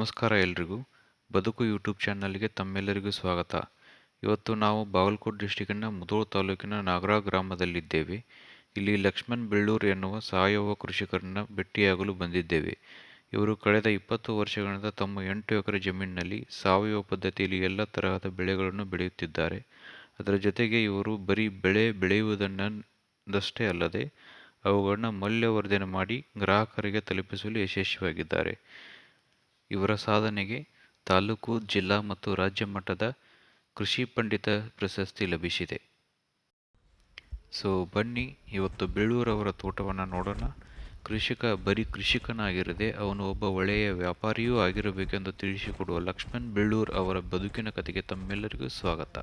ನಮಸ್ಕಾರ ಎಲ್ರಿಗೂ. ಬದುಕು ಯೂಟ್ಯೂಬ್ ಚಾನಲ್ಗೆ ತಮ್ಮೆಲ್ಲರಿಗೂ ಸ್ವಾಗತ. ಇವತ್ತು ನಾವು ಬಾಗಲಕೋಟೆ ಡಿಸ್ಟಿಕ್ಕಿನ ಮುಧೋಳ ತಾಲೂಕಿನ ನಾಗರ ಗ್ರಾಮದಲ್ಲಿದ್ದೇವೆ. ಇಲ್ಲಿ ಲಕ್ಷ್ಮಣ್ ಬೆಳ್ಳೂರ್ ಎನ್ನುವ ಸಾವಯವ ಕೃಷಿಕರನ್ನ ಭೇಟಿಯಾಗಲು ಬಂದಿದ್ದೇವೆ. ಇವರು ಕಳೆದ ಇಪ್ಪತ್ತು ವರ್ಷಗಳಿಂದ ತಮ್ಮ ಎಂಟು ಎಕರೆ ಜಮೀನಿನಲ್ಲಿ ಸಾವಯವ ಪದ್ಧತಿಯಲ್ಲಿ ಎಲ್ಲ ತರಹದ ಬೆಳೆಗಳನ್ನು ಬೆಳೆಯುತ್ತಿದ್ದಾರೆ. ಅದರ ಜೊತೆಗೆ ಇವರು ಬರೀ ಬೆಳೆ ಬೆಳೆಯುವುದನ್ನಷ್ಟೇ ಅಲ್ಲದೆ, ಅವುಗಳನ್ನ ಮೌಲ್ಯವರ್ಧನೆ ಮಾಡಿ ಗ್ರಾಹಕರಿಗೆ ತಲುಪಿಸಲು ಯಶಸ್ವಿಯಾಗಿದ್ದಾರೆ. ಇವರ ಸಾಧನೆಗೆ ತಾಲೂಕು ಜಿಲ್ಲಾ ಮತ್ತು ರಾಜ್ಯ ಮಟ್ಟದ ಕೃಷಿ ಪಂಡಿತ ಪ್ರಶಸ್ತಿ ಲಭಿಸಿದೆ. ಸೊ ಬನ್ನಿ ಇವತ್ತು ಬೀಳೂರವರ ತೋಟವನ್ನು ನೋಡೋಣ. ಕೃಷಿಕ ಬರೀ ಕೃಷಿಕನಾಗಿರದೆ ಅವನು ಒಬ್ಬ ಒಳ್ಳೆಯ ವ್ಯಾಪಾರಿಯೂ ಆಗಿರಬೇಕೆಂದು ತಿಳಿಸಿಕೊಡುವ ಲಕ್ಷ್ಮಣ್ ಬೀಳೂರ್ ಅವರ ಬದುಕಿನ ಕಥೆಗೆ ತಮ್ಮೆಲ್ಲರಿಗೂ ಸ್ವಾಗತ.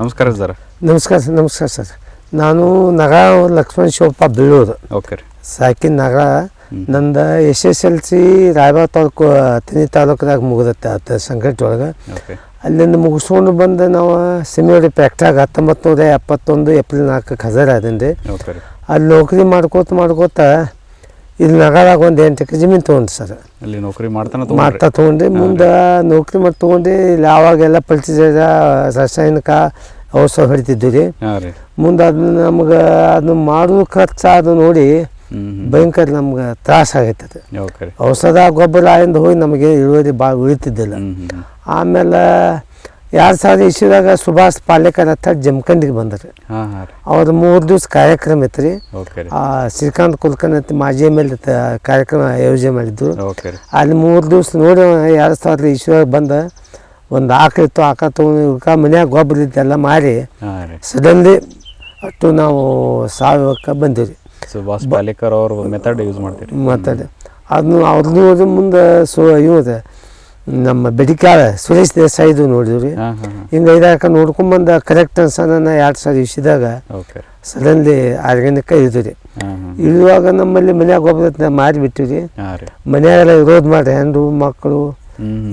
ನಮಸ್ಕಾರ ಸರ್. ನಮಸ್ಕಾರ ಸರ್ ನಮಸ್ಕಾರ ಸರ್. ನಾನು ನಗ ಲಕ್ಷ್ಮಣ್ ಶಿವಪ್ಪ ಬೀಳೂರು. ಓಕೆ ರೀ. ಸಾಕಿನ ನಗ ನಂದು S S L C Raibag taluk ತಿನಿ ತಾಲೂಕದಾಗ ಮುಗಿದತ್ತೆ ಆತ ಸಂಕಟ ಒಳಗೆ ಅಲ್ಲಿಂದ ಮುಗಿಸ್ಕೊಂಡು ಬಂದು ನಾವು ಸಿಮಿಯೋಡಿ ಪ್ಯಾಕ್ಟಾಗ ಹತ್ತೊಂಬತ್ತು ನೂರ ಎಪ್ಪತ್ತೊಂದು ಏಪ್ರಿಲ್ ನಾಲ್ಕು ಹಜಾರಾದಿಂದ. ಅಲ್ಲಿ ನೌಕರಿ ಮಾಡ್ಕೋತ ಮಾಡ್ಕೋತ ಇಲ್ಲಿ ನಗರಾಗ ಒಂದು ಎಂಟು ಎಕರೆ ಜಮೀನು ತೊಗೊಂಡು ಸರ್. ಅಲ್ಲಿ ನೌಕರಿ ಮಾಡ್ತಾನೆ ಮಾಡ್ತಾ ತೊಗೊಂಡ್ರಿ. ಮುಂದೆ ನೌಕರಿ ಮಾಡಿ ತೊಗೊಂಡು ಇಲ್ಲಿ ಆವಾಗೆಲ್ಲ ಪಲ್ಟಿಸೈಡ ರಾಸಾಯನಿಕ ಔಷಧ ಹೊಡಿತಿದ್ವಿ ರೀ. ಮುಂದೆ ಅದನ್ನ ನಮ್ಗೆ ಅದನ್ನ ಮಾಡೋ ಖರ್ಚು ಅದು ನೋಡಿ ಭಯಂಕರ ನಮ್ಗೆ ತ್ರಾಸ ಆಗೈತೆ ಅದು ರೀ ಔಷಧ ಗೊಬ್ಬರ ಆಯಿಂದ ಹೋಗಿ ನಮಗೆ ಇಳುವರಿ ಭಾಳ ಉಳಿತಿದ್ದಿಲ್ಲ. ಆಮೇಲೆ ಎರಡು ಸಾವಿರದ ಇಸ್ವಿದಾಗ ಸುಭಾಷ್ ಪಾಲೇಕರ್ ಅಂತ ಜಮಖಂಡಿಗೆ ಬಂದರು. ಅವ್ರ ಮೂರು ದಿವ್ಸ ಕಾರ್ಯಕ್ರಮ ಇತ್ತು ರೀ. ರೀ ಶ್ರೀಕಾಂತ್ ಕುಲ್ಕರ್ಣಿ ಅಂತ ಮಾಜಿ ಎಂ ಎಲ್ ಕಾರ್ಯಕ್ರಮ ಆಯೋಜನೆ ಮಾಡಿದ್ರು. ಅಲ್ಲಿ ಮೂರು ದಿವ್ಸ ನೋಡಿ ಎರಡು ಸಾವಿರದ ಇಸ್ವಿದಾಗ ಬಂದ ಒಂದು ಆಕಳು ಇತ್ತು ಆಕಳ ತೊಗೊಂಡು ಮನ್ಯಾಗ ಗೊಬ್ಬರ ಇದ್ದೆಲ್ಲ ಮಾರಿ ಸಡನ್ಲಿ ಅಷ್ಟು ನಾವು ಸಾವಯವಕ್ಕೆ ಬಂದಿವಿ ಸುಭಾಷ್ ಪಾಲೇಕರ್ ಅವ್ರ ಮೆಥಡ್ ಯೂಸ್ ಮಾಡ್ತೀರಿ. ಮಾತಾಡಿ ಅದನ್ನು ಅವ್ರದ್ದು ಹೋದ್ರೆ ಮುಂದೆ ಸೊ ಇವ್ದು ನಮ್ಮ ಬೆಡಿಕಾಳ ಸುರೇಶ್ ದೇಸಾಯಿದು ನೋಡಿದ್ವಿ ರೀ ಹಿಂಗೆ ಐದಾಕ ನೋಡ್ಕೊಂಬಂದು ಕರೆಕ್ಟ್ ಅನ್ಸನ ಎರಡು ಸಾವಿರ ಇಸಿದಾಗ ಸಡನ್ಲಿ ಆರ್ಗ್ಯಾನಿಕ್ ಇದ್ರಿ ರೀ ನಮ್ಮಲ್ಲಿ ಮನ್ಯಾಗ ಗೊಬ್ಬರ ಮಾರಿ ಬಿಟ್ಟಿವಿ ರೀ. ಮನ್ಯಾಗೆಲ್ಲ ವಿರೋಧ ಮಾಡಿ ಹೆಣ್ಣು ಮಕ್ಕಳು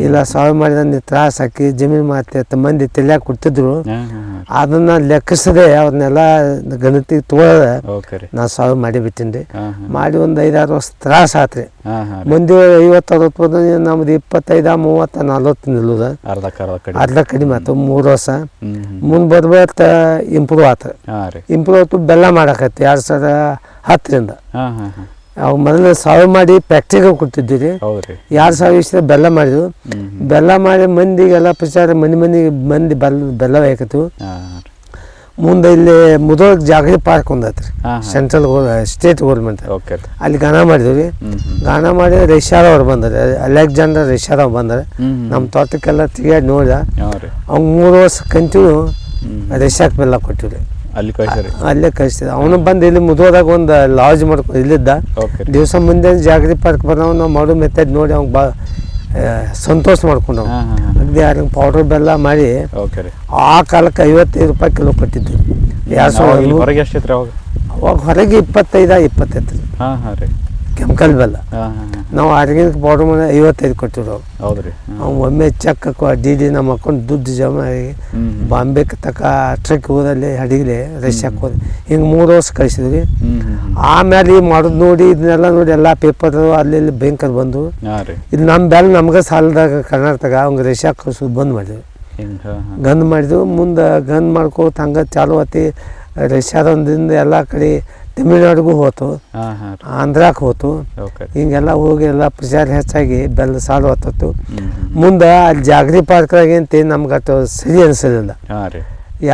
ಇಲ್ಲ ಸಾವು ಮಾಡಿದ ತ್ರಾಸ ಹಾಕಿ ಜಮೀನು ಮಾತೆ ಮಂದಿ ತಲೆಯಾಗ ಕೊಡ್ತಿದ್ರು. ಅದನ್ನ ಲೆಕ್ಕಿಸದೆ ಅವ್ರನ್ನೆಲ್ಲ ಗಣತಿ ತೋಳದ ನಾ ಸಾವು ಮಾಡಿಬಿಟ್ಟಿನಿ ರೀ. ಹಾಂ ಹಾಂ. ಮಾಡಿ ಒಂದು ಐದಾರು ವರ್ಷ ತ್ರಾಸ ಆತ್ರಿ. ಮಂದಿ ಐವತ್ತು ಅರವತ್ತು ಬಂದ್ರೆ ನಮ್ದು ಇಪ್ಪತ್ತೈದ ಮೂವತ್ತು ನಲ್ವತ್ತು ನಿಲ್ಲುದ. ಅರ್ಧ ಕಡೆ ಕಡಿಮೆ. ಆಯ್ತು ಮೂರು ವರ್ಷ. ಮುಂದೆ ಬರ್ಬೇಕ ಇಂಪ್ರೂವ್ ಆತು ಇಂಪ್ರೂವ್ ಆಯ್ತು ಬೆಲ್ಲ ಮಾಡಕತ್ತಿ ಎರಡು ಸಾವಿರ ಹತ್ತರಿಂದ. ಅವು ಮೊದಲು ಸಾವು ಮಾಡಿ ಫ್ಯಾಕ್ಟ್ರಿಗೆ ಕೊಡ್ತಿದ್ವಿ ರೀ ಹೌದು ಯಾರು ಸಾವಿರ ಇಷ್ಟ ಬೆಲ್ಲ ಮಾಡಿದ್ವು ಹ್ಞೂ ಬೆಲ್ಲ ಮಾಡಿ ಮಂದಿಗೆಲ್ಲ ಪ್ರಚಾರ ಮನೆ ಮಂದಿಗೆ ಮಂದಿ ಬೆಲ್ಲ ಬೆಲ್ಲ ರೀ ಮುಂದೆ ಇಲ್ಲಿ ಮುದೋಳ್ ಜಾಗೃತಿ ಪಾರ್ಕ್ ಒಂದೈತ್ರಿ ಸೆಂಟ್ರಲ್ ಸ್ಟೇಟ್ ಗೌರ್ಮೆಂಟ್ ಅಲ್ಲಿ ಗಾನ ಮಾಡಿದ್ವಿ. ಗಾನ ಮಾಡಿ ರೇಷಾರ ಅವ್ರು ಬಂದರೆ. ಅಲೆಕ್ಸಾಂಡರ್ ರೇಷಾರ ಅವ್ರು ಬಂದ್ರೆ. ನಮ್ಮ ತೋಟಕ್ಕೆಲ್ಲ ತಿರುಗಾಡಿ ನೋಡಿದ. ಅವ್ನು ಮೂರು ವರ್ಷ ಕಂಟಿನ್ಯೂ ರೇಷಾಕ್ ಬೆಲ್ಲ ಕೊಟ್ಟಿವ್ರಿ. ಅಲ್ಲಿ ಕಳಿಸ್ರಿ. ಅಲ್ಲೇ ಕಳಿಸ್ತಿದ್ದ ಅವನು ಬಂದು ಇಲ್ಲಿ ಮುದೋದಾಗ ಒಂದು ಲಾಡ್ಜ್ ಮಾಡ್ಕೊ ಇಲ್ಲಿದ್ದ. ದಿವಸ ಮುಂದೆ ಜಾಗೃತಿ ಪಾರ್ಕ್ ಬಂದವ ನಾವು ಮಾಡೋ ಮೆಥಡ್ ನೋಡಿ ಅವ್ನು ಬಾ ಸಂತೋಷ ಮಾಡ್ಕೊಂಡವ್ ಅಗ್ದಿ ಯಾರು ಪೌಡರ್ ಬೆಲ್ಲ ಮಾಡಿ ಆ ಕಾಲಕ್ಕೆ ಐವತ್ತೈದು ರೂಪಾಯಿ ಕಿಲೋ ಕೊಟ್ಟಿದ್ದು ಎರಡು ಹೊರಗೆ ಅವಾಗ? ಹೊರಗೆ ಇಪ್ಪತ್ತೈದ ಇಪ್ಪತ್ತೈದು ರೀ. ಕೆಮಿಕಲ್ ಬೆಲ್ಲ ನಾವು ಆರ್ಗ್ಯಾನಿಕ್ ಪೌಡರ್ ಮನೆ ಐವತ್ತೈದು ಕೊಟ್ಟಿರೋ ಹೌದು ರೀ ಹಾಂ. ಅವ್ನು ಒಮ್ಮೆ ಚೆಕ್ ಡಿ ಡಿ ನಮ್ಮ ಅಕೌಂಟ್ ದುಡ್ಡು ಜಮಾ ಆಗಿ ಬಾಂಬೆಗೆ ತಕ ಟ್ರಕ್ ಹೋದಲ್ಲಿ ಹಡಗಿಲೆ ರಷ್ಯಾಕ್ಕೆ ಹೋದ ಹಿಂಗೆ ಮೂರು ವರ್ಷ ಕಳಿಸಿದ್ವಿ. ಆಮೇಲೆ ಈ ಮಾಡೋದು ನೋಡಿ ಇದನ್ನೆಲ್ಲ ನೋಡಿ ಎಲ್ಲ ಪೇಪರ್ ಅಲ್ಲಿ ಇಲ್ಲಿ ಭಯಂಕರ ಬಂದು ಇದು ನಮ್ಮ ಬೆಲ್ ನಮ್ಗೆ ಸಾಲದಾಗ ಕರ್ನಾಟಕ ಅವ್ಗೆ ರಷ್ಯಾಕ್ಕೆ ಕಳ್ಸೋದು ಬಂದ್ ಮಾಡಿದ್ವಿ. ಗಂದ್ ಮಾಡಿದ್ವು. ಮುಂದೆ ಗಂದ್ ಮಾಡ್ಕೋತ ಹಂಗೆ ಚಾಲು ಆತಿ ರಷ್ಯಾದೊಂದಿಂದ ಎಲ್ಲ ಕಡೆ ತಮಿಳ್ನಾಡಿಗೂ ಹೋತು ಆಂಧ್ರಕ್ಕೆ ಹೋತು. ಹಿಂಗೆಲ್ಲ ಹೋಗಿ ಎಲ್ಲ ಪ್ರಚಾರ ಹೆಚ್ಚಾಗಿ ಬೆಲ್ಲ ಸಾಲು ಹತ್ತತ್ತು. ಮುಂದೆ ಅಲ್ಲಿ ಜಾಗರಿ ಪಾರ್ಕ್ದಾಗ ಅಂತ ನಮ್ಗೆ ಅಷ್ಟು ಸರಿ ಅನಿಸಲಿಲ್ಲ.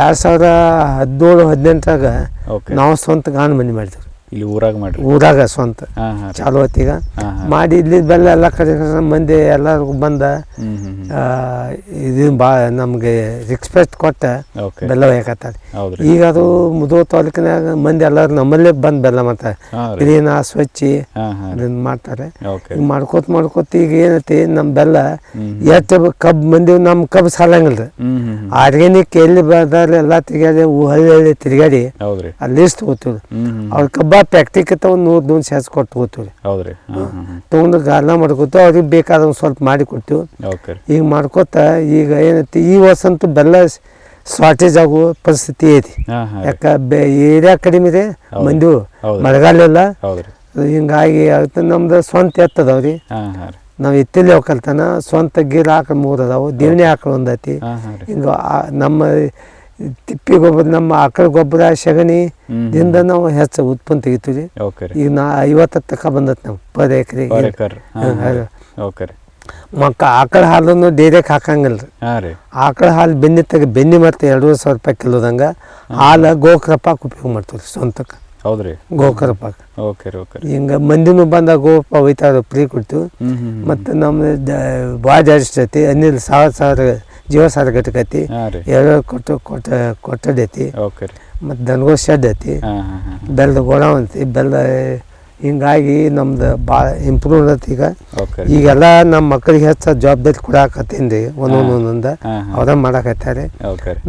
ಎರಡು ಸಾವಿರ ಹದಿನೇಳು ಹದಿನೆಂಟರಾಗ ನಾವು ಸ್ವಂತ ಗಾನ ಮನೆ ಮಾಡಿದ್ವಿ. ಇಲ್ಲಿ ಊರಾಗ ಮಾಡ್ರಿ. ಊರಾಗ ಸ್ವಂತ. ಚಾಲು ಹೊತ್ತಿಗ ಮಾಡಿ ಇಲ್ಲಿ ಬೆಲ್ಲ ಎಲ್ಲ ಕಡೆ ಮಂದಿ ಎಲ್ಲರಿಗೂ ಬಂದ ಇದು ಬಾ ನಮಗೆ ರಿಕ್ಸ್ಪೆಕ್ಟ್ ಕೊಟ್ಟ ಬೆಲ್ಲ ಬೇಕತ್ತಾರೆ ಈಗ ಅದು ಮುದೋ ತಾಲೂಕಿನಾಗ ಮಂದಿ ಎಲ್ಲರೂ ನಮ್ಮಲ್ಲೇ ಬಂದು ಬೆಲ್ಲ ಮಾಡ್ತಾರೆ ಕ್ಲೀನ ಸ್ವಚ್ಛಿ ಅದನ್ನ ಮಾಡ್ತಾರೆ. ಈಗ ಮಾಡ್ಕೋತ ಮಾಡ್ಕೋತ ಈಗ ಏನೈತಿ ನಮ್ಮ ಬೆಲ್ಲ ಎಷ್ಟು ಕಬ್ಬು ಮಂದಿ ನಮ್ಮ ಕಬ್ಬು ಸಾಲಂಗಿಲ್ಲ ಆರ್ಗ್ಯಾನಿಕ್ ಎಲ್ಲಿ ಬರ್ದಾರ ಎಲ್ಲ ತಿರುಗಾಡಿ ಹಳ್ಳಿ ಹಳ್ಳಿ ತಿರುಗಾಡಿ ಅಲ್ಲಿ ತಗೋತೀವಿ ಅವ್ರ ಕಬ್ಬ ಪ್ಯಾಕ್ಟಿಕ್ ಒಂದು ನೂರು ನೂರು ಸ್ಯಾಸ್ ಕೊಟ್ಟು ತಗೋತೀವಿ ಹೌದ್ರಿ. ತೊಗೊಂಡು ಗಾರ್ನ ಮಾಡ್ಕೊತೀವಿ ಅವ್ರಿಗೆ ಬೇಕಾದ ಒಂದು ಸ್ವಲ್ಪ ಮಾಡಿ ಕೊಡ್ತೀವಿ. ಈಗ ಮಾಡ್ಕೊತ ಈಗ ಏನೈತಿ ಈ ವರ್ಷ ಅಂತೂ ಬೆಲ್ಲ ಶಾರ್ಟೇಜ್ ಆಗುವ ಪರಿಸ್ಥಿತಿ ಐತಿ. ಯಾಕ ಏರಿಯಾ ಕಡಿಮೆ ಇದೆ. ಮಂದಿ ಮಳೆಗಾಲ ಎಲ್ಲ ಹಿಂಗಾಗಿ ಆಗುತ್ತೆ ನಮ್ದು ಸ್ವಂತ ಎತ್ತದವ್ರಿ. ನಾವು ಎತ್ತಲ್ಲಿ ಒಕ್ಕಲ್ತನ ಸ್ವಂತ ಗಿರ ಆಕಳ ಮೂರು ಅದಾವು ದೇವಣಿ ಆಕಳ ಒಂದೈತಿ ಹಿಂಗೆ ನಮ್ಮ ತಿಪ್ಪಿ ಗೊಬ್ಬರ ನಮ್ಮ ಆಕಳ ಗೊಬ್ಬರ ಸಗಣಿ ಹ್ಮ್. ದಿಂದ ನಾವು ಹೆಚ್ಚು ಉತ್ಪನ್ನ ತೆಗಿತೀವಿ ಈಗ ನಾ ಐವತ್ತು ತನಕ ಬಂದತ್ ನಾವು ಪರ್ ಎಕರೆ. ಮಕ್ಕ ಆಕಳ ಹಾಲನ್ನು ಡೈರೆಕ್ಟ್ ಹಾಕಂಗಿಲ್ಲ ರೀ. ಆಕಳ ಹಾಲು ಬೆನ್ನಿ ತೆಗ ಬೆನ್ನಿ ಮತ್ತೆ ಎರಡು ಸಾವಿರ ರೂಪಾಯಿ ಕಿಲೋದಂಗೆ ಹಾಲು ಗೋಕರಪಾಕ್ ಉಪಯೋಗ ಮಾಡ್ತೀವಿ ರೀ ಸ್ವಂತಕ್ಕೆ. ಹೌದ್ರಿ ಹಿಂಗ ಓಕೆ ಓಕೆ ಹಿಂಗೆ ಮಂದಿನೂ ಬಂದ ಗೋಪ ಹೋಯ್ತಾರ ಫ್ರೀ ಕೊಡ್ತೀವಿ. ಮತ್ತೆ ನಮ್ಮ ಐತಿ ಅನಿಲ್ ಸಾವಿರ ಸಾವಿರ ಜೀವ ಹಾಂ ರೀ. ಎರಡು ಕೊಟ್ಟು ಕೊಟ್ಟ ಕೊಟ್ಟಡ್ ಐತಿ ಮತ್ತು ದನಗೋ ಶೆಡ್ ಐತಿ ಬೆಲ್ಲದ ಗೋಡಾವ್ ಐತಿ ಬೆಲ್ಲ ಹಿಂಗಾಗಿ ನಮ್ದು ಭಾಳ ಇಂಪ್ರೂವ್ ಐತಿ ಈಗ. ಈಗೆಲ್ಲ ನಮ್ಮ ಮಕ್ಕಳಿಗೆ ಹೆಚ್ಚು ಜವಾಬ್ದಾರಿ ಕೊಡಾಕತ್ತೀನಿ ರೀ. ಒಂದೊಂದು ಒಂದೊಂದು. ಅವ್ರ ಮಾಡಾಕತ್ತಾರೆ.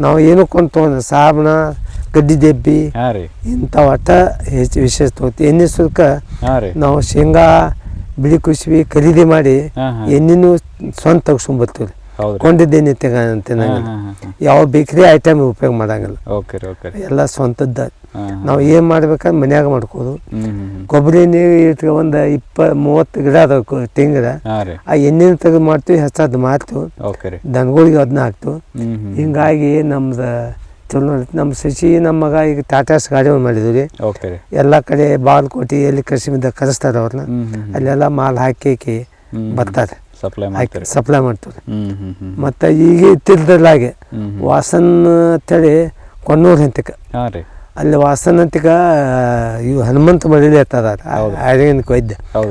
ನಾವು ಏನು ಕೊಂತ ತೊಗೊಂಡು ಸಾಬಣ ಗಡ್ಡಿ ದೆಬ್ಬಿ ಇಂಥ ಒಟ್ಟ ಹೆಚ್ಚು ವಿಶೇಷ ತಗೋತಿ ಎಣ್ಣೆ ಸುಲ್ಕ ನಾವು ಶೇಂಗಾ ಬಿಳಿ ಕುಸುಬಿ ಖರೀದಿ ಮಾಡಿ ಎಣ್ಣೆನೂ ಸ್ವಂತ ತೆಗ್ಸ್ಕೊಂಬರ್ತೀವಿ ರೀ ಹೌದು ರೀ ಕೊಂಡಿದ್ದ ಎಣ್ಣೆ ತೆಗ ಹಾಂ ತಿನ್ನಂಗಿಲ್ಲ ಯಾವ ಬೇಕರಿ ಐಟಮ್ ಉಪಯೋಗ ಮಾಡಂಗಿಲ್ಲ. ಓಕೆ ಓಕೆ ರೀ. ಎಲ್ಲ ಸ್ವಂತದ್ದ. ನಾವು ಏನು ಮಾಡ್ಬೇಕಂದ್ರೆ ಮನ್ಯಾಗ ಮಾಡ್ಕೋದು. ಕೊಬ್ಬರಿ ನೀರು ಇಟ್ಕೊ ಒಂದು ಇಪ್ಪ ಮೂವತ್ತು ಗಿಡ ಅದಾವ ತೆಂಗಿನ ಆ ಎಣ್ಣೆನ ತೆಗೆದು ಮಾಡ್ತೀವಿ ಹೆಸರದ್ ಮಾರ್ತೀವಿ ದನಗಳಿಗೆ ಅದನ್ನ ಹಾಕ್ತೀವಿ. ಹಿಂಗಾಗಿ ನಮ್ದು ಚಲೋ ನಮ್ಮ ಶಶಿ ನಮ್ಮ ಮಗ ಈಗ ಟಾಟಾಸ್ ಗಾಡಿ ಮಾಡಿದ್ವಿ ರೀ. ಎಲ್ಲ ಕಡೆ ಬಾಲ್ಕೋಟಿ ಎಲ್ಲಿ ಕೃಷಿ ಕರೆಸ್ತಾರೆ ಅವ್ರನ್ನ ಅಲ್ಲೆಲ್ಲ ಮಾಲ್ ಹಾಕಿ ಹಾಕಿ ಬರ್ತಾರೆ ಸಪ್ಲೈ ಮಾಡ್ತಾರೆ. ಸಪ್ಲೈ ಹ್ಞೂ ಮತ್ತು ಈಗ ಇತ್ತಿಲ್ದಲ್ಲಾಗೆ ಹಾಗೆ ವಾಸನ್ ಅಂತೇಳಿ ಕೊನ್ನೂರು ಹಂತಕ್ಕೆ ಅಲ್ಲಿ ವಾಸನ್ ಅಂತಿಕ ಇವು ಹನುಮಂತ ಮಳಿಲಿ ಇರ್ತದ